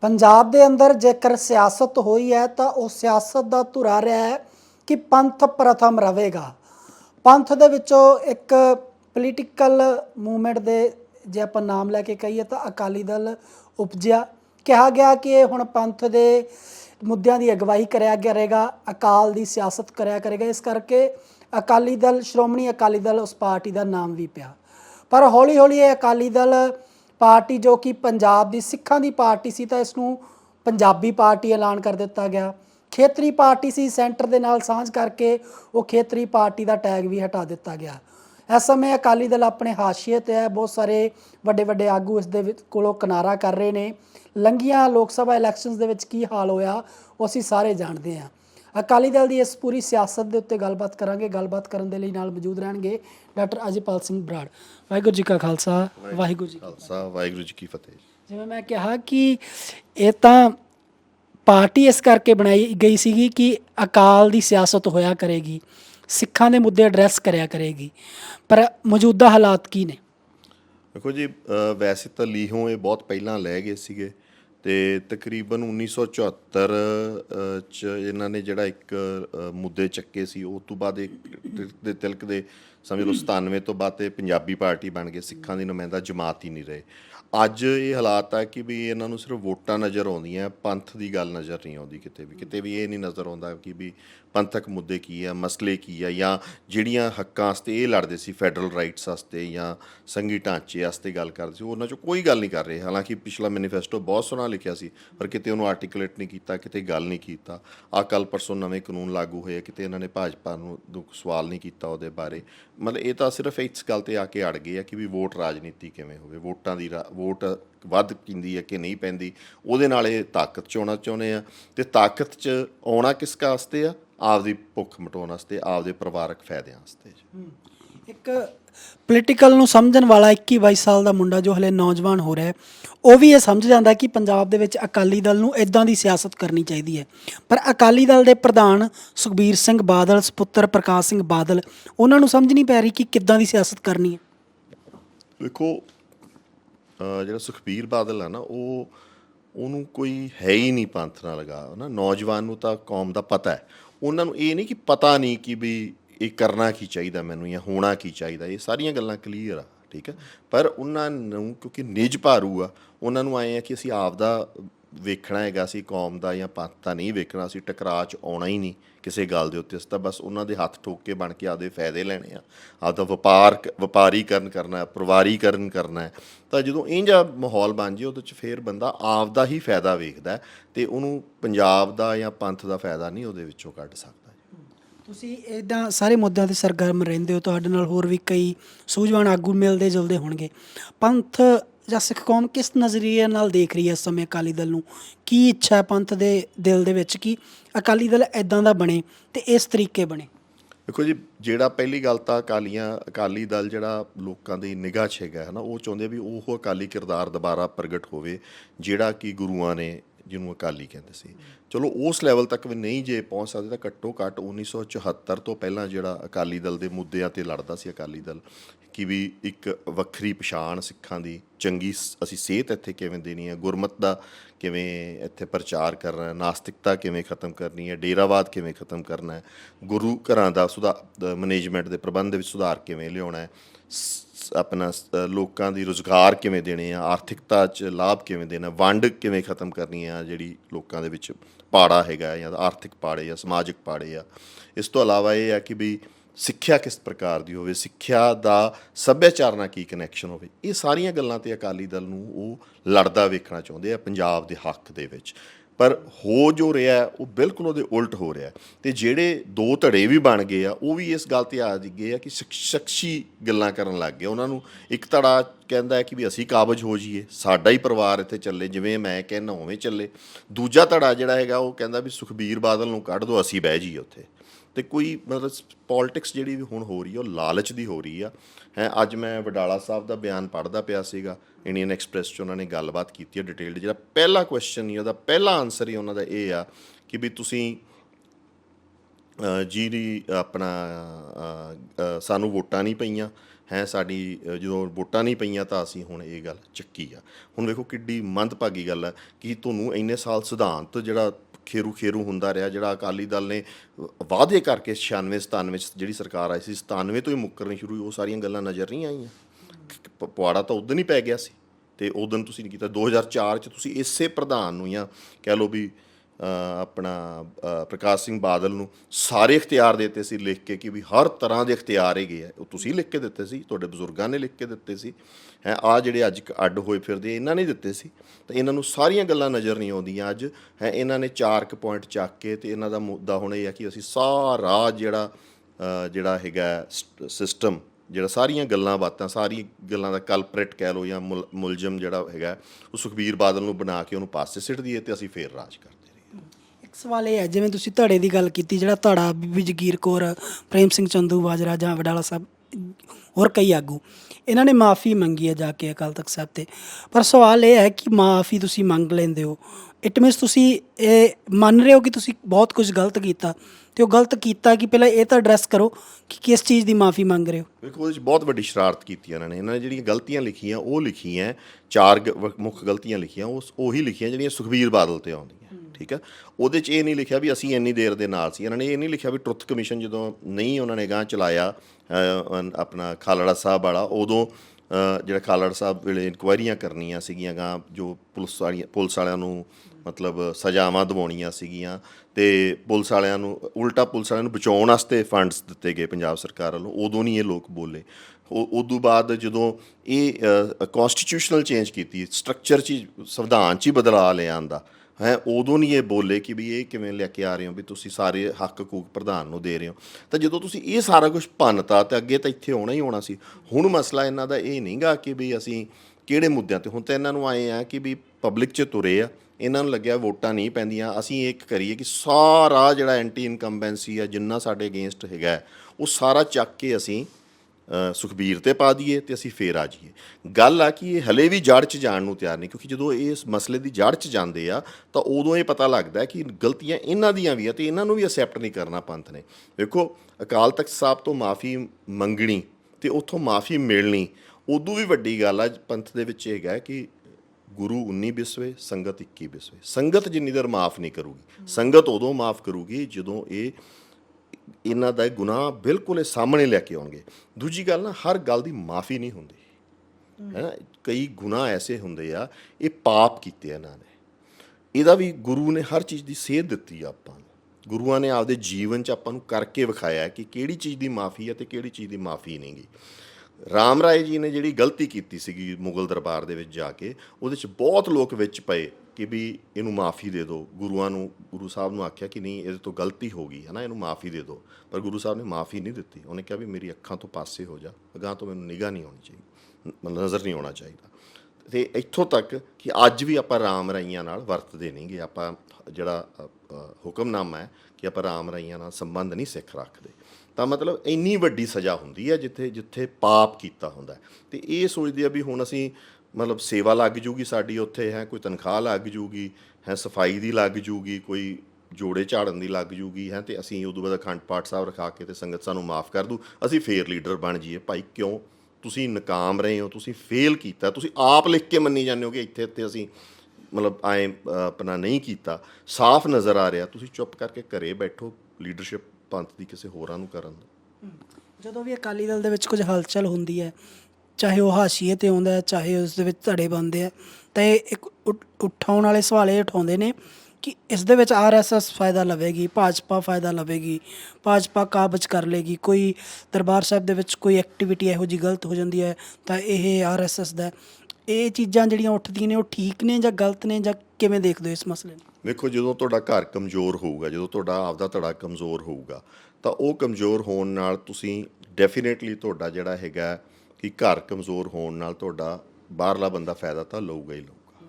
ਪੰਜਾਬ ਦੇ ਅੰਦਰ ਜੇਕਰ ਸਿਆਸਤ ਹੋਈ ਹੈ, ਤਾਂ ਉਹ ਸਿਆਸਤ ਦਾ ਧੁਰਾ ਰਿਹਾ ਹੈ ਕਿ ਪੰਥ ਪ੍ਰਥਮ ਰਹੇਗਾ ਪੰਥ ਦੇ ਵਿੱਚੋਂ ਇੱਕ ਪੋਲੀਟੀਕਲ ਮੂਵਮੈਂਟ ਦੇ ਜੇ ਆਪਾਂ ਨਾਮ ਲੈ ਕੇ ਕਹੀਏ ਤਾਂ ਅਕਾਲੀ ਦਲ ਉਪਜਿਆ। ਕਿਹਾ ਗਿਆ ਕਿ ਇਹ ਹੁਣ ਪੰਥ ਦੇ ਮੁੱਦਿਆਂ ਦੀ ਅਗਵਾਈ ਕਰਿਆ ਕਰੇਗਾ, ਅਕਾਲ ਦੀ ਸਿਆਸਤ ਕਰਿਆ ਕਰੇਗਾ। ਇਸ ਕਰਕੇ ਅਕਾਲੀ ਦਲ, ਸ਼੍ਰੋਮਣੀ ਅਕਾਲੀ ਦਲ ਉਸ ਪਾਰਟੀ ਦਾ ਨਾਮ ਵੀ ਪਿਆ। ਪਰ ਹੌਲੀ ਹੌਲੀ ਇਹ ਅਕਾਲੀ ਦਲ ਪਾਰਟੀ ਜੋ ਕਿ ਪੰਜਾਬ ਦੀ ਸਿੱਖਾਂ ਦੀ ਪਾਰਟੀ ਸੀ ਤਾਂ ਇਸ ਨੂੰ ਪੰਜਾਬੀ ਪਾਰਟੀ ਐਲਾਨ ਕਰ ਦਿੱਤਾ ਗਿਆ। ਖੇਤਰੀ ਪਾਰਟੀ ਸੀ, ਸੈਂਟਰ ਦੇ ਨਾਲ ਸਾਂਝ ਕਰਕੇ ਉਹ ਖੇਤਰੀ ਪਾਰਟੀ ਦਾ ਟੈਗ ਵੀ ਹਟਾ ਦਿੱਤਾ ਗਿਆ। ਇਸ ਸਮੇਂ ਅਕਾਲੀ ਦਲ ਆਪਣੇ ਹਾਸ਼ੀਏ ਤੇ ਹੈ। ਬਹੁਤ ਸਾਰੇ ਵੱਡੇ ਵੱਡੇ ਆਗੂ ਇਸ ਦੇ ਵਿੱਚ ਕੋਲੋਂ ਕਿਨਾਰਾ ਕਰ ਰਹੇ ਨੇ। ਲੰਗੀਆਂ ਲੋਕ ਸਭਾ ਇਲੈਕਸ਼ਨਸ ਦੇ ਵਿੱਚ ਕੀ ਹਾਲ ਹੋਇਆ ਉਹ ਅਸੀਂ ਸਾਰੇ ਜਾਣਦੇ ਹਾਂ। ਅਕਾਲੀ ਦਲ ਦੀ ਇਸ ਪੂਰੀ ਸਿਆਸਤ ਦੇ ਉੱਤੇ ਗੱਲਬਾਤ ਕਰਾਂਗੇ। ਗੱਲਬਾਤ ਕਰਨ ਦੇ ਲਈ ਨਾਲ ਮੌਜੂਦ ਰਹਿਣਗੇ ਡਾਕਟਰ ਅਜੀਪਾਲ ਸਿੰਘ ਬਰਾੜ। ਵਾਹਿਗੁਰੂ ਜੀ ਕਾ ਖਾਲਸਾ ਵਾਹਿਗੁਰੂ ਜੀ ਕੀ ਖਾਲਸਾ ਵਾਹਿਗੁਰੂ ਜੀ ਕੀ ਫਤਿਹ। ਜਿਵੇਂ ਮੈਂ ਕਿਹਾ ਕਿ ਇਹ ਤਾਂ ਪਾਰਟੀ ਇਸ ਕਰਕੇ ਬਣਾਈ ਗਈ ਸੀਗੀ ਕਿ ਅਕਾਲ ਦੀ ਸਿਆਸਤ ਹੋਇਆ ਕਰੇਗੀ। ਸਿੱਖਾਂ ਦੇ ਮੁੱਦੇ ਐਡਰੈਸ ਕਰਿਆ ਕਰੇਗੀ। ਪਰ ਮੌਜੂਦਾ ਹਾਲਾਤ ਕੀ ਨੇ? ਦੇਖੋ ਜੀ ਵੈਸੇ ਤਾਂ ਲੀਹੋਂ ਇਹ ਬਹੁਤ ਪਹਿਲਾਂ ਲੈ ਗਏ ਸੀਗੇ ਤੇ ਤਕਰੀਬਨ 1974 ਅ, ਚ ਇਹਨਾਂ ਨੇ ਜਿਹੜਾ ਇੱਕ ਮੁੱਦੇ ਚੱਕੇ ਸੀ ਉਸ ਤੋਂ ਬਾਅਦ ਇੱਕ ਦੇ ਤਿਲਕ ਦੇ ਸਮਝ ਲਓ 97 ਤੋਂ ਬਾਅਦ ਤੇ ਪੰਜਾਬੀ ਪਾਰਟੀ ਬਣ ਗਏ ਸਿੱਖਾਂ ਦੀ ਨੁਮਾਇੰਦਾ ਜਮਾਤ ਹੀ ਨਹੀਂ ਰਹੇ। ਅੱਜ ਇਹ ਹਾਲਾਤ ਆ ਕਿ ਵੀ ਇਹਨਾਂ ਨੂੰ ਸਿਰਫ ਵੋਟਾਂ ਨਜ਼ਰ ਆਉਂਦੀਆਂ, ਪੰਥ ਦੀ ਗੱਲ ਨਜ਼ਰ ਨਹੀਂ ਆਉਂਦੀ ਕਿਤੇ ਵੀ। ਕਿਤੇ ਵੀ ਇਹ ਨਹੀਂ ਨਜ਼ਰ ਆਉਂਦਾ ਕਿ ਵੀ ਪੰਥਕ ਮੁੱਦੇ ਕੀ ਆ, ਮਸਲੇ ਕੀ ਆ, ਜਾਂ ਜਿਹੜੀਆਂ ਹੱਕਾਂ ਵਾਸਤੇ ਇਹ ਲੜਦੇ ਸੀ ਫੈਡਰਲ ਰਾਈਟਸ ਵਾਸਤੇ ਜਾਂ ਸੰਘੀ ਢਾਂਚੇ ਵਾਸਤੇ ਗੱਲ ਕਰਦੇ ਸੀ ਉਹਨਾਂ 'ਚੋਂ ਕੋਈ ਗੱਲ ਨਹੀਂ ਕਰ ਰਹੇ। ਹਾਲਾਂਕਿ ਪਿਛਲਾ ਮੈਨੀਫੈਸਟੋ ਬਹੁਤ ਸੋਹਣਾ ਲਿਖਿਆ ਸੀ, ਪਰ ਕਿਤੇ ਉਹਨੂੰ ਆਰਟੀਕੂਲੇਟ ਨਹੀਂ ਕੀਤਾ, ਕਿਤੇ ਗੱਲ ਨਹੀਂ ਕੀਤਾ। ਆ ਕੱਲ ਪਰਸੋਂ ਨਵੇਂ ਕਾਨੂੰਨ ਲਾਗੂ ਹੋਏ ਕਿਤੇ ਇਹਨਾਂ ਨੇ ਭਾਜਪਾ ਨੂੰ ਦੁ- ਸਵਾਲ ਨਹੀਂ ਕੀਤਾ ਉਹਦੇ ਬਾਰੇ। ਮਤਲਬ ਇਹ ਤਾਂ ਸਿਰਫ ਇਸ ਗੱਲ ਤੇ ਆ ਕੇ ਅੜ ਗਏ ਆ ਕਿ ਵੀ ਵੋਟ ਰਾਜਨੀਤੀ ਕਿਵੇਂ ਹੋਵੇ, ਵੋਟਾਂ ਦੀ ਰਾ- ਵੋਟ ਵੱਧ ਪੈਂਦੀ ਹੈ ਕਿ ਨਹੀਂ ਪੈਂਦੀ ਉਹਦੇ ਨਾਲ ਇਹ ਤਾਕਤ ਚ ਆਉਣਾ ਚਾਹੁੰਦੇ ਆ। ਤੇ ਤਾਕਤ ਚ ਆਉਣਾ ਕਿਸ ਵਾਸਤੇ ਆ? ਆਪਦੀ ਭੁੱਖ ਮਟਾਉਣ ਵਾਸਤੇ ਆਪਦੇ ਪਰਿਵਾਰਕ ਫਾਇਦਿਆਂ ਵਾਸਤੇ ਇੱਕ ਪੋਲੀਟੀਕਲ ਨੂੰ ਸਮਝਣ ਵਾਲਾ 21 22 ਸਾਲ ਦਾ ਮੁੰਡਾ ਜੋ ਹਲੇ ਨੌਜਵਾਨ ਹੋ ਰਿਹਾ ਹੈ ਉਹ ਵੀ ਇਹ ਸਮਝ ਜਾਂਦਾ ਕਿ ਪੰਜਾਬ ਦੇ ਵਿੱਚ ਅਕਾਲੀ ਦਲ ਨੂੰ ਇਦਾਂ ਦੀ ਸਿਆਸਤ ਕਰਨੀ ਚਾਹੀਦੀ ਹੈ। ਪਰ ਅਕਾਲੀ ਦਲ ਦੇ ਪ੍ਰਧਾਨ ਸੁਖਬੀਰ ਸਿੰਘ ਬਾਦਲ ਸੁਪੁੱਤਰ ਪ੍ਰਕਾਸ਼ ਸਿੰਘ ਬਾਦਲ ਉਹਨਾਂ ਨੂੰ ਸਮਝ ਨਹੀਂ ਪੈ ਰਹੀ ਕਿ ਕਿੱਦਾਂ ਦੀ ਸਿਆਸਤ ਕਰਨੀ ਹੈ। ਵੇਖੋ ਜਿਹੜਾ ਸੁਖਬੀਰ ਬਾਦਲ ਆ ਨਾ, ਉਹ ਉਹਨੂੰ ਕੋਈ ਹੈ ਹੀ ਨਹੀਂ ਪੰਥ ਨਾਲ ਲਗਾ ਨਾ ਨੌਜਵਾਨ ਨੂੰ ਤਾਂ ਕੌਮ ਦਾ ਪਤਾ ਹੈ। ਉਹਨਾਂ ਨੂੰ ਇਹ ਨਹੀਂ ਕਿ ਪਤਾ ਨਹੀਂ ਕਿ ਵੀ ਇਹ ਕਰਨਾ ਕੀ ਚਾਹੀਦਾ ਮੈਨੂੰ ਜਾਂ ਹੋਣਾ ਕੀ ਚਾਹੀਦਾ, ਇਹ ਸਾਰੀਆਂ ਗੱਲਾਂ ਕਲੀਅਰ ਆ, ਠੀਕ ਹੈ ਪਰ ਉਹਨਾਂ ਨੂੰ ਕਿਉਂਕਿ ਨਿਜ ਭਾਰੂ ਆ, ਉਹਨਾਂ ਨੂੰ ਆਏ ਆ ਕਿ ਅਸੀਂ ਆਪ ਦਾ ਵੇਖਣਾ ਹੈਗਾ ਅਸੀਂ ਕੌਮ ਦਾ ਜਾਂ ਪੰਥ ਦਾ ਨਹੀਂ ਵੇਖਣਾ ਸੀ ਟਕਰਾਅ 'ਚ ਆਉਣਾ ਹੀ ਨਹੀਂ ਕਿਸੇ ਗੱਲ ਦੇ ਉੱਤੇ। ਅਸੀਂ ਤਾਂ ਬਸ ਉਹਨਾਂ ਦੇ ਹੱਥ ਠੋਕ ਕੇ ਬਣ ਕੇ ਆਪਦੇ ਫਾਇਦੇ ਲੈਣੇ ਆ। ਆਪਦਾ ਵਪਾਰ ਵਪਾਰੀਕਰਨ ਕਰਨਾ ਹੈ, ਪਰਿਵਾਰੀਕਰਨ ਕਰਨਾ ਹੈ। ਤਾਂ ਜਦੋਂ ਇੰਜ ਮਾਹੌਲ ਬਣ ਜੇ, ਉਹਦੇ 'ਚ ਫੇਰ ਬੰਦਾ ਆਪਦਾ ਹੀ ਫਾਇਦਾ ਵੇਖਦਾ ਹੈ ਤੇ ਉਹਨੂੰ ਪੰਜਾਬ ਦਾ ਜਾਂ ਪੰਥ ਦਾ ਫਾਇਦਾ ਨਹੀਂ ਉਹਦੇ ਵਿੱਚੋਂ ਕੱਢ ਸਕਦਾ। ਤੁਸੀਂ ਇਦਾਂ ਸਾਰੇ ਮੁੱਦਿਆਂ ਤੇ ਸਰਗਰਮ ਰਹਿੰਦੇ ਹੋ, ਤੁਹਾਡੇ ਨਾਲ ਹੋਰ ਵੀ ਕਈ ਸੂਝਵਾਨ ਆਗੂ ਮਿਲਦੇ ਜੁਲਦੇ ਹੋਣਗੇ। ਪੰਥ ਜਾਂ ਸਿੱਖ ਕੌਮ ਕਿਸ ਨਜ਼ਰੀਏ ਨਾਲ ਦੇਖ ਰਹੀ ਹੈ ਇਸ ਸਮੇਂ ਅਕਾਲੀ ਦਲ ਨੂੰ? ਕੀ ਇੱਛਾ ਹੈ ਪੰਥ ਦੇ ਦਿਲ ਦੇ ਵਿੱਚ ਕਿ ਅਕਾਲੀ ਦਲ ਐਦਾਂ ਦਾ ਬਣੇ ਤੇ ਇਸ ਤਰੀਕੇ ਬਣੇ? ਦੇਖੋ ਜੀ, ਜਿਹੜਾ ਪਹਿਲੀ ਗੱਲ ਤਾਂ ਅਕਾਲੀਆਂ, ਅਕਾਲੀ ਦਲ ਜਿਹੜਾ ਲੋਕਾਂ ਦੀ ਨਿਗਾਹ 'ਚ ਹੈਗਾ ਹੈ ਨਾ, ਉਹ ਚਾਹੁੰਦੇ ਵੀ ਉਹ ਅਕਾਲੀ ਕਿਰਦਾਰ ਦੁਬਾਰਾ ਪ੍ਰਗਟ ਹੋਵੇ, ਜਿਹੜਾ ਕਿ ਗੁਰੂਆਂ ਨੇ ਜਿਹਨੂੰ ਅਕਾਲੀ ਕਹਿੰਦੇ ਸੀ। ਚਲੋ, ਉਸ ਲੈਵਲ ਤੱਕ ਵੀ ਨਹੀਂ ਜੇ ਪਹੁੰਚ ਸਕਦੇ ਤਾਂ ਘੱਟੋ ਘੱਟ 1974 ਤੋਂ ਪਹਿਲਾਂ ਜਿਹੜਾ ਅਕਾਲੀ ਦਲ ਦੇ ਮੁੱਦਿਆਂ ਤੇ ਲੜਦਾ ਸੀ ਅਕਾਲੀ ਦਲ, ਕਿ ਵੀ ਇੱਕ ਵੱਖਰੀ ਪਛਾਣ ਸਿੱਖਾਂ ਦੀ, ਚੰਗੀ ਸ- ਅਸੀਂ ਸਿਹਤ ਇੱਥੇ ਕਿਵੇਂ ਦੇਣੀ ਹੈ, ਗੁਰਮਤ ਦਾ ਕਿਵੇਂ ਇੱਥੇ ਪ੍ਰਚਾਰ ਕਰਨਾ ਹੈ, ਨਾਸਤਿਕਤਾ ਕਿਵੇਂ ਖਤਮ ਕਰਨੀ ਹੈ, ਡੇਰਾਵਾਦ ਕਿਵੇਂ ਖਤਮ ਕਰਨਾ ਹੈ, ਗੁਰੂ ਘਰਾਂ ਦਾ ਸੁਧਾਰ ਮੈਨੇਜਮੈਂਟ ਦੇ ਪ੍ਰਬੰਧ ਦੇ ਵਿੱਚ ਸੁਧਾਰ ਕਿਵੇਂ ਲਿਆਉਣਾ ਹੈ, ਸ- ਆਪਣਾ ਲੋਕਾਂ ਦੀ ਰੋਜ਼ਗਾਰ ਕਿਵੇਂ ਦੇਣੇ ਆ, ਆਰਥਿਕਤਾ 'ਚ ਲਾਭ ਕਿਵੇਂ ਦੇਣਾ, ਵੰਡ ਕਿਵੇਂ ਖਤਮ ਕਰਨੀ ਆ, ਜਿਹੜੀ ਲੋਕਾਂ ਦੇ ਵਿੱਚ ਪਾੜਾ ਹੈਗਾ ਜਾਂ ਆਰਥਿਕ ਪਾੜੇ ਜਾਂ ਸਮਾਜਿਕ ਪਾੜੇ ਆ। ਇਸ ਤੋਂ ਇਲਾਵਾ ਇਹ ਆ ਕਿ ਵੀ ਸਿੱਖਿਆ ਕਿਸ ਪ੍ਰਕਾਰ ਦੀ ਹੋਵੇ, ਸਿੱਖਿਆ ਦਾ ਸੱਭਿਆਚਾਰ ਨਾਲ ਕੀ ਕਨੈਕਸ਼ਨ ਹੋਵੇ, ਇਹ ਸਾਰੀਆਂ ਗੱਲਾਂ ਤੇ ਅਕਾਲੀ ਦਲ ਨੂੰ ਉਹ ਲੜਦਾ ਵੇਖਣਾ ਚਾਹੁੰਦੇ ਆ ਪੰਜਾਬ ਦੇ ਹੱਕ ਦੇ ਵਿੱਚ। ਪਰ ਹੋ ਜੋ ਰਿਹਾ ਉਹ ਬਿਲਕੁਲ ਉਹਦੇ ਉਲਟ ਹੋ ਰਿਹਾ ਹੈ। ਤੇ ਜਿਹੜੇ ਦੋ ਧੜੇ ਵੀ ਬਣ ਗਏ ਆ, ਉਹ ਵੀ ਇਸ ਗੱਲ ਤੇ ਆ ਗਏ ਆ ਕਿ ਸ਼ਖਸੀ ਗੱਲਾਂ ਕਰਨ ਲੱਗ ਗਏ। ਉਹਨਾਂ ਨੂੰ ਇੱਕ ਧੜਾ ਕਹਿੰਦਾ ਹੈ ਕਿ ਵੀ ਅਸੀਂ ਕਾਬਜ ਹੋ ਜਾਈਏ, ਸਾਡਾ ਹੀ ਪਰਿਵਾਰ ਇੱਥੇ ਚੱਲੇ, ਜਿਵੇਂ ਮੈਂ ਕਹਿੰਦਾ ਉਵੇਂ ਚੱਲੇ। ਦੂਜਾ ਧੜਾ ਜਿਹੜਾ ਹੈਗਾ, ਉਹ ਕਹਿੰਦਾ ਵੀ ਸੁਖਬੀਰ ਬਾਦਲ ਨੂੰ ਕੱਢ ਦਿਓ ਅਸੀਂ ਬਹਿ ਜਾਈਏ ਉੱਥੇ। ਤੇ ਕੋਈ ਮਤਲਬ ਪੋਲਿਟਿਕਸ ਜਿਹੜੀ ਵੀ ਹੁਣ ਹੋ ਰਹੀ ਹੈ ਉਹ ਲਾਲਚ ਦੀ ਹੋ ਰਹੀ ਆ। ਹੈ ਅੱਜ ਮੈਂ ਵਡਾਲਾ ਸਾਹਿਬ ਦਾ ਬਿਆਨ ਪੜ੍ਹਦਾ ਪਿਆ ਸੀਗਾ ਇੰਡੀਅਨ ਐਕਸਪ੍ਰੈਸ 'ਚ ਉਹਨਾਂ ਨੇ ਗੱਲਬਾਤ ਕੀਤੀ ਹੈ ਡਿਟੇਲਡ ਜਿਹੜਾ ਪਹਿਲਾ ਕੁਐਸਚਨ ਹੀ ਉਹਦਾ ਪਹਿਲਾ ਆਨਸਰ ਹੀ ਉਹਨਾਂ ਦਾ ਇਹ ਆ ਕਿ ਵੀ ਤੁਸੀਂ ਅ, ਜਿਹੜੀ ਆਪਣਾ ਸਾਨੂੰ ਵੋਟਾਂ ਨਹੀਂ ਪਈਆਂ ਹੈ ਸਾਡੀ ਜਦੋਂ ਵੋਟਾਂ ਨਹੀਂ ਪਈਆਂ ਤਾਂ ਅਸੀਂ ਹੁਣ ਇਹ ਗੱਲ ਚੱਕੀ ਆ। ਹੁਣ ਵੇਖੋ ਕਿੱਡੀ ਮੰਦਭਾਗੀ ਗੱਲ ਹੈ ਕਿ ਤੁਹਾਨੂੰ ਇੰਨੇ ਸਾਲ ਸਿਧਾਂਤ ਜਿਹੜਾ ਖੇਰੂ ਖੇਰੂ ਹੁੰਦਾ ਰਿਹਾ, ਜਿਹੜਾ ਅਕਾਲੀ ਦਲ ਨੇ ਵਾਅਦੇ ਕਰਕੇ 96 97 ਚ ਜਿਹੜੀ ਸਰਕਾਰ ਆਈ ਸੀ 97 ਤੋਂ ਹੀ ਮੁੱਕਰਨੀ ਸ਼ੁਰੂ ਹੋਈ, ਉਹ ਸਾਰੀਆਂ ਗੱਲਾਂ ਨਜ਼ਰ ਨਹੀਂ ਆਈਆਂ। ਪ- ਪਵਾੜਾ ਤਾਂ ਉਦੋਂ ਹੀ ਪੈ ਗਿਆ ਸੀ ਤੇ ਉਦੋਂ ਤੁਸੀਂ ਨਹੀਂ ਕੀਤਾ 2004 ਚ ਤੁਸੀਂ ਇਸੇ ਪ੍ਰਧਾਨ ਨੂੰ ਜਾਂ ਕਹਿ ਲਓ ਵੀ ਆਪਣਾ ਪ੍ਰਕਾਸ਼ ਸਿੰਘ ਬਾਦਲ ਨੂੰ ਸਾਰੇ ਇਖਤਿਆਰ ਦਿੱਤੇ ਸੀ ਲਿਖ ਕੇ ਕਿ ਵੀ ਹਰ ਤਰ੍ਹਾਂ ਦੇ ਇਖਤਿਆਰ ਹੈਗੇ ਆ। ਉਹ ਤੁਸੀਂ ਲਿਖ ਕੇ ਦਿੱਤੇ ਸੀ, ਤੁਹਾਡੇ ਬਜ਼ੁਰਗਾਂ ਨੇ ਲਿਖ ਕੇ ਦਿੱਤੇ ਸੀ। ਹੈ, ਆ ਜਿਹੜੇ ਅੱਜ ਕ- ਅੱਡ ਹੋਏ ਫਿਰਦੇ ਇਹਨਾਂ ਨੇ ਦਿੱਤੇ ਸੀ। ਤਾਂ ਇਹਨਾਂ ਨੂੰ ਸਾਰੀਆਂ ਗੱਲਾਂ ਨਜ਼ਰ ਨਹੀਂ ਆਉਂਦੀਆਂ ਅੱਜ। ਹੈ, ਇਹਨਾਂ ਨੇ ਚਾਰ ਕੁ ਪੁਆਇੰਟ ਚੱਕ ਕੇ ਤੇ ਇਹਨਾਂ ਦਾ ਮੁੱਦਾ ਹੁਣ ਇਹ ਹੈ ਕਿ ਅਸੀਂ ਸਾਰਾ ਜਿਹੜਾ ਜਿਹੜਾ ਹੈਗਾ ਸਿਸਟਮ ਜਿਹੜਾ ਸਾਰੀਆਂ ਗੱਲਾਂ ਬਾਤਾਂ, ਸਾਰੀ ਗੱਲਾਂ ਦਾ ਕਲਪਰੇਟ ਕਹਿ ਲਓ ਜਾਂ ਮੁਲ- ਮੁਲਜ਼ਮ ਜਿਹੜਾ ਹੈਗਾ ਉਹ ਸੁਖਬੀਰ ਬਾਦਲ ਨੂੰ ਬਣਾ ਕੇ ਉਹਨੂੰ ਪਾਸੇ ਸਿੱਟ ਦਈਏ ਤੇ ਅਸੀਂ ਫੇਰ ਰਾਜ ਕਰਦੇ ਸਵਾਲ ਇਹ ਹੈ, ਜਿਵੇਂ ਤੁਸੀਂ ਧੜੇ ਦੀ ਗੱਲ ਕੀਤੀ, ਜਿਹੜਾ ਧੜਾ ਬੀਬੀ ਜਗੀਰ ਕੌਰ, ਪ੍ਰੇਮ ਸਿੰਘ ਚੰਦੂ, ਬਾਜਰਾ ਜਾਂ ਵਡਾਲਾ ਸਾਹਿਬ, ਹੋਰ ਕਈ ਆਗੂ, ਇਹਨਾਂ ਨੇ ਮਾਫੀ ਮੰਗੀ ਹੈ ਜਾ ਕੇ ਅਕਾਲ ਤਖਤ ਸਾਹਿਬ ਤੇ। ਪਰ ਸਵਾਲ ਇਹ ਹੈ ਕਿ ਮਾਫੀ ਤੁਸੀਂ ਮੰਗ ਲੈਂਦੇ ਹੋ ਇਟ ਮੀਨਸ ਤੁਸੀਂ, ਇਹ ਮੰਨ ਰਹੇ ਹੋ ਕਿ ਤੁਸੀਂ ਬਹੁਤ ਕੁਝ ਗਲਤ ਕੀਤਾ। ਤੇ ਉਹ ਗਲਤ ਕੀਤਾ ਕਿ ਪਹਿਲਾਂ ਇਹ ਤਾਂ ਐਡਰੈਸ ਕਰੋ ਕਿ ਕਿਸ ਚੀਜ਼ ਦੀ ਮਾਫੀ ਮੰਗ ਰਹੇ ਹੋ। ਵੇਖੋ ਉਹਦੇ ਵਿੱਚ ਬਹੁਤ ਵੱਡੀ ਸ਼ਰਾਰਤ ਕੀਤੀ ਇਹਨਾਂ ਨੇ। ਇਹਨਾਂ ਨੇ ਜਿਹੜੀਆਂ ਗਲਤੀਆਂ ਲਿਖੀਆਂ, ਉਹ ਲਿਖੀਆਂ, ਚਾਰ ਗ- ਮੁੱਖ ਗਲਤੀਆਂ ਲਿਖੀਆਂ ਉਸ ਉਹੀ ਲਿਖੀਆਂ ਜਿਹੜੀਆਂ ਸੁਖਬੀਰ ਬਾਦਲ ਤੇ ਆਉਂਦੀਆਂ, ਠੀਕ ਹੈ ਉਹਦੇ 'ਚ ਇਹ ਨਹੀਂ ਲਿਖਿਆ ਵੀ ਅਸੀਂ ਇੰਨੀ ਦੇਰ ਦੇ ਨਾਲ ਸੀ। ਇਹਨਾਂ ਨੇ ਇਹ ਨਹੀਂ ਲਿਖਿਆ ਵੀ ਟਰੁੱਥ ਕਮਿਸ਼ਨ ਜਦੋਂ ਨਹੀਂ ਉਹਨਾਂ ਨੇ ਗਾਂ ਚਲਾਇਆ ਆਪਣਾ ਖਾਲੜਾ ਸਾਹਿਬ ਵਾਲਾ, ਉਦੋਂ ਜਿਹੜਾ ਖਾਲੜਾ ਸਾਹਿਬ ਵੇਲੇ ਇਨਕੁਆਇਰੀਆਂ ਕਰਨੀਆਂ ਸੀਗੀਆਂ ਗਾਂ ਜੋ ਪੁਲਿਸ ਵਾਲੀਆਂ, ਪੁਲਿਸ ਵਾਲਿਆਂ ਨੂੰ ਮਤਲਬ ਸਜ਼ਾਵਾਂ ਦਿਵਾਉਣੀਆਂ ਸੀਗੀਆਂ ਤੇ ਪੁਲਿਸ ਵਾਲਿਆਂ ਨੂੰ ਉਲਟਾ ਪੁਲਿਸ ਵਾਲਿਆਂ ਨੂੰ ਬਚਾਉਣ ਵਾਸਤੇ ਫੰਡਸ ਦਿੱਤੇ ਗਏ ਪੰਜਾਬ ਸਰਕਾਰ ਵੱਲੋਂ ਉਦੋਂ ਨਹੀਂ ਇਹ ਲੋਕ ਬੋਲੇ। ਉਹ ਉਦੋਂ ਬਾਅਦ ਜਦੋਂ ਇਹ ਕਨਸਟੀਟਿਊਸ਼ਨਲ ਚੇਂਜ ਕੀਤੀ ਸਟਰਕਚਰ 'ਚ ਹੀ, ਸੰਵਿਧਾਨ 'ਚ ਹੀ ਬਦਲਾਅ ਲਿਆਂਦਾ ਹੈ ਉਦੋਂ ਨਹੀਂ ਇਹ ਬੋਲੇ ਕਿ ਵੀ ਇਹ ਕਿਵੇਂ ਲੈ ਕੇ ਆ ਰਹੇ ਹੋ ਵੀ ਤੁਸੀਂ ਸਾਰੇ ਹੱਕ ਹਕੂਕ ਪ੍ਰਧਾਨ ਨੂੰ ਦੇ ਰਹੇ ਹੋ। ਤਾਂ ਜਦੋਂ ਤੁਸੀਂ ਇਹ ਸਾਰਾ ਕੁਝ ਭੰਨਤਾ ਤੇ ਅੱਗੇ ਤਾਂ ਇੱਥੇ ਆਉਣਾ ਹੀ ਹੋਣਾ ਸੀ ਹੁਣ ਮਸਲਾ ਇਹਨਾਂ ਦਾ ਇਹ ਨਹੀਂਗਾ ਕਿ ਵੀ ਅਸੀਂ ਕਿਹੜੇ ਮੁੱਦਿਆਂ ਤੇ ਹੁਣ ਤਾਂ ਇਹਨਾਂ ਨੂੰ ਆਏ ਆ ਕਿ ਵੀ ਪਬਲਿਕ 'ਚ ਤੁਰੇ ਆ ਇਹਨਾਂ ਨੂੰ ਲੱਗਿਆ ਵੋਟਾਂ ਨਹੀਂ ਪੈਂਦੀਆਂ। ਅਸੀਂ ਇੱਕ ਕਰੀਏ ਕਿ ਸਾਰਾ ਜਿਹੜਾ ਐਂਟੀ ਇਨਕੰਬੈਂਸੀ ਆ, ਜਿੰਨਾ ਸਾਡੇ ਅਗੇਂਸਟ ਹੈਗਾ, ਉਹ ਸਾਰਾ ਚੱਕ ਕੇ ਅਸੀਂ ਸੁਖਬੀਰ ਤੇ ਪਾ ਦਈਏ ਤੇ ਅਸੀਂ ਫੇਰ ਆ ਜਾਈਏ। ਗੱਲ ਆ ਕਿ ਇਹ ਹਲੇ ਵੀ ਜੜ 'ਚ ਜਾਣ ਨੂੰ ਤਿਆਰ ਨਹੀਂ ਕਿਉਂਕਿ ਜਦੋਂ ਇਸ ਮਸਲੇ ਦੀ ਜੜ 'ਚ ਜਾਂਦੇ ਆ, ਤਾਂ ਉਦੋਂ ਇਹ ਪਤਾ ਲੱਗਦਾ ਕਿ ਗਲਤੀਆਂ ਇਹਨਾਂ ਦੀਆਂ ਵੀ ਆ ਤੇ ਇਹਨਾਂ ਨੂੰ ਵੀ ਅਸੈਪਟ ਨਹੀਂ ਕਰਨਾ ਪੰਥ ਨੇ। ਦੇਖੋ ਅਕਾਲ ਤਖਤ ਸਾਹਿਬ ਤੋਂ ਮਾਫੀ ਮੰਗਣੀ ਤੇ ਉੱਥੋਂ ਮਾਫੀ ਮਿਲਣੀ, ਉਦੋਂ ਵੀ ਵੱਡੀ ਗੱਲ ਆ ਪੰਥ ਦੇ ਵਿੱਚ ਇਹ ਹੈਗਾ ਕਿ ਗੁਰੂ 19 ਬਿਸਵੇ, ਸੰਗਤ 21 ਬਿਸਵੇ। ਸੰਗਤ ਜਿੰਨੀ ਦੇਰ ਮਾਫ ਨਹੀਂ ਕਰੂਗੀ, ਸੰਗਤ ਉਦੋਂ ਮਾਫ ਕਰੂਗੀ ਜਦੋਂ ਇਹ ਇਹਨਾਂ ਦਾ ਗੁਨਾਹ ਬਿਲਕੁਲ ਇਹ ਸਾਹਮਣੇ ਲੈ ਕੇ ਆਉਣਗੇ। ਦੂਜੀ ਗੱਲ ਨਾ, ਹਰ ਗੱਲ ਦੀ ਮਾਫੀ ਨਹੀਂ ਹੁੰਦੀ। ਹੈ ਨਾ ਕਈ ਗੁਨਾਹ ਐਸੇ ਹੁੰਦੇ ਆ, ਇਹ ਪਾਪ ਕੀਤੇ ਇਹਨਾਂ ਨੇ। ਇਹਦਾ ਵੀ ਗੁਰੂ ਨੇ ਹਰ ਚੀਜ਼ ਦੀ ਸੇਧ ਦਿੱਤੀ ਆ ਆਪਾਂ ਨੂੰ। ਗੁਰੂਆਂ ਨੇ ਆਪਦੇ ਜੀਵਨ 'ਚ ਆਪਾਂ ਨੂੰ ਕਰਕੇ ਵਿਖਾਇਆ ਕਿ ਕਿਹੜੀ ਚੀਜ਼ ਦੀ ਮਾਫੀ ਹੈ ਤੇ ਕਿਹੜੀ ਚੀਜ਼ ਦੀ ਮਾਫੀ ਨਹੀਂਗੀ ਰਾਮ ਰਾਏ ਜੀ ਨੇ ਜਿਹੜੀ ਗਲਤੀ ਕੀਤੀ ਸੀਗੀ ਮੁਗਲ ਦਰਬਾਰ ਦੇ ਵਿੱਚ ਜਾ ਕੇ, ਉਹਦੇ 'ਚ ਬਹੁਤ ਲੋਕ ਵਿੱਚ ਪਏ ਕਿ ਵੀ ਇਹਨੂੰ ਮਾਫੀ ਦੇ ਦਿਓ। ਗੁਰੂਆਂ ਨੂੰ, ਗੁਰੂ ਸਾਹਿਬ ਨੂੰ ਆਖਿਆ ਕਿ ਨਹੀਂ, ਇਹਦੇ ਤੋਂ ਗਲਤੀ ਹੋ ਗਈ ਹੈ ਨਾ ਇਹਨੂੰ ਮਾਫੀ ਦੇ ਦਿਓ। ਪਰ ਗੁਰੂ ਸਾਹਿਬ ਨੇ ਮਾਫੀ ਨਹੀਂ ਦਿੱਤੀ। ਉਹਨੇ ਕਿਹਾ ਵੀ ਮੇਰੀ ਅੱਖਾਂ ਤੋਂ ਪਾਸੇ ਹੋ ਜਾ, ਅਗਾਂਹ ਤੋਂ ਮੈਨੂੰ ਨਿਗਾਹ ਨਹੀਂ ਆਉਣੀ ਚਾਹੀਦੀ, ਮਤਲਬ ਨਜ਼ਰ ਨਹੀਂ ਆਉਣਾ ਚਾਹੀਦਾ। ਤੇ ਇੱਥੋਂ ਤੱਕ ਕਿ ਅੱਜ ਵੀ ਆਪਾਂ ਰਾਮ ਰਾਈਆਂ ਨਾਲ ਵਰਤਦੇ ਨਹੀਂਗੇ ਆਪਾਂ ਜਿਹੜਾ ਹੁਕਮਨਾਮਾ ਹੈ ਕਿ ਆਪਾਂ ਰਾਮ ਰਾਈਆਂ ਨਾਲ ਸੰਬੰਧ ਨਹੀਂ ਸਿੱਖ ਰੱਖਦੇ। ਤਾਂ ਮਤਲਬ ਇੰਨੀ ਵੱਡੀ ਸਜ਼ਾ ਹੁੰਦੀ ਹੈ ਜਿੱਥੇ ਜਿੱਥੇ ਪਾਪ ਕੀਤਾ ਹੁੰਦਾ ਹੈ। ਤੇ ਇਹ ਸੋਚਦੇ ਆ ਵੀ ਹੁਣ ਅਸੀਂ ਮਤਲਬ ਸੇਵਾ ਲੱਗ ਜੂਗੀ ਸਾਡੀ ਉੱਥੇ, ਹੈ, ਕੋਈ ਤਨਖਾਹ ਲੱਗ ਜੂਗੀ, ਹੈ, ਸਫ਼ਾਈ ਦੀ ਲੱਗ ਜੂਗੀ, ਕੋਈ ਜੋੜੇ ਝਾੜਨ ਦੀ ਲੱਗ ਜੂਗੀ, ਹੈ, ਤੇ ਅਸੀਂ ਉਦੋਂ ਬਾਅਦ ਅਖੰਡ ਪਾਠ ਸਾਹਿਬ ਰਖਾ ਕੇ ਤੇ ਸੰਗਤ ਸਾਨੂੰ ਮਾਫ ਕਰ ਦੂ। ਅਸੀਂ ਫੇਰ ਲੀਡਰ ਬਣ ਜਾਈਏ। ਭਾਈ, ਕਿਉਂ? ਤੁਸੀਂ ਨਕਾਮ ਰਹੇ ਹੋ, ਤੁਸੀਂ ਫੇਲ ਕੀਤਾ, ਤੁਸੀਂ ਆਪ ਲਿਖ ਕੇ ਮੰਨੀ ਜਾਂਦੇ ਹੋ ਕਿ ਇੱਥੇ ਇੱਥੇ ਅਸੀਂ ਮਤਲਬ ਐ ਆਪਣਾ ਨਹੀਂ ਕੀਤਾ। ਸਾਫ਼ ਨਜ਼ਰ ਆ ਰਿਹਾ। ਤੁਸੀਂ ਚੁੱਪ ਕਰਕੇ ਘਰੇ ਬੈਠੋ, ਲੀਡਰਸ਼ਿਪ ਪੰਥ ਦੀ ਕਿਸੇ ਹੋਰਾਂ ਨੂੰ ਕਰਨ ਜਦੋਂ ਵੀ ਅਕਾਲੀ ਦਲ ਦੇ ਵਿੱਚ ਕੁਝ ਹਲਚਲ ਹੁੰਦੀ ਹੈ, ਚਾਹੇ ਉਹ ਹਾਸ਼ੀਏ ਤੇ ਆਉਂਦਾ ਹੈ, ਚਾਹੇ ਉਸ ਦੇ ਵਿੱਚ ਧੜੇ ਬੰਦੇ ਆ ਤਾਂ ਇਹ ਇੱਕ ਉਠਾਉਣ ਵਾਲੇ ਸਵਾਲ ਇਹ ਉਠਾਉਂਦੇ ਨੇ ਕਿ ਇਸ ਦੇ ਵਿੱਚ ਆਰਐਸਐਸ ਫਾਇਦਾ ਲਵੇਗੀ, ਭਾਜਪਾ ਫਾਇਦਾ ਲਵੇਗੀ, ਭਾਜਪਾ ਕਾਬਜ ਕਰ ਲੇਗੀ, ਕੋਈ ਦਰਬਾਰ ਸਾਹਿਬ ਦੇ ਵਿੱਚ ਕੋਈ ਐਕਟੀਵਿਟੀ ਇਹੋ ਜੀ ਗਲਤ ਹੋ ਜਾਂਦੀ ਹੈ ਤਾਂ ਇਹ ਆਰਐਸਐਸ ਦਾ ਇਹ ਚੀਜ਼ਾਂ ਜਿਹੜੀਆਂ ਉੱਠਦੀਆਂ ਨੇ, ਉਹ ਠੀਕ ਨੇ ਜਾਂ ਗਲਤ ਨੇ ਜਾਂ ਕਿਵੇਂ ਦੇਖਦੇ ਹੋ ਇਸ ਮਸਲੇ ਨੂੰ? ਵੇਖੋ ਜਦੋਂ ਤੁਹਾਡਾ ਘਰ ਕਮਜ਼ੋਰ ਹੋਊਗਾ, ਜਦੋਂ ਤੁਹਾਡਾ ਆਪਦਾ ਧੜਾ ਕਮਜ਼ੋਰ ਹੋਊਗਾ, ਤਾਂ ਉਹ ਕਮਜ਼ੋਰ ਹੋਣ ਨਾਲ ਤੁਸੀਂ ਡੈਫੀਨੇਟਲੀ ਤੁਹਾਡਾ ਜਿਹੜਾ ਹੈਗਾ ਕਿ ਘਰ ਕਮਜ਼ੋਰ ਹੋਣ ਨਾਲ ਤੁਹਾਡਾ ਬਾਹਰਲਾ ਬੰਦਾ ਫਾਇਦਾ ਤਾਂ ਲਊਗਾ ਹੀ ਲਊਗਾ।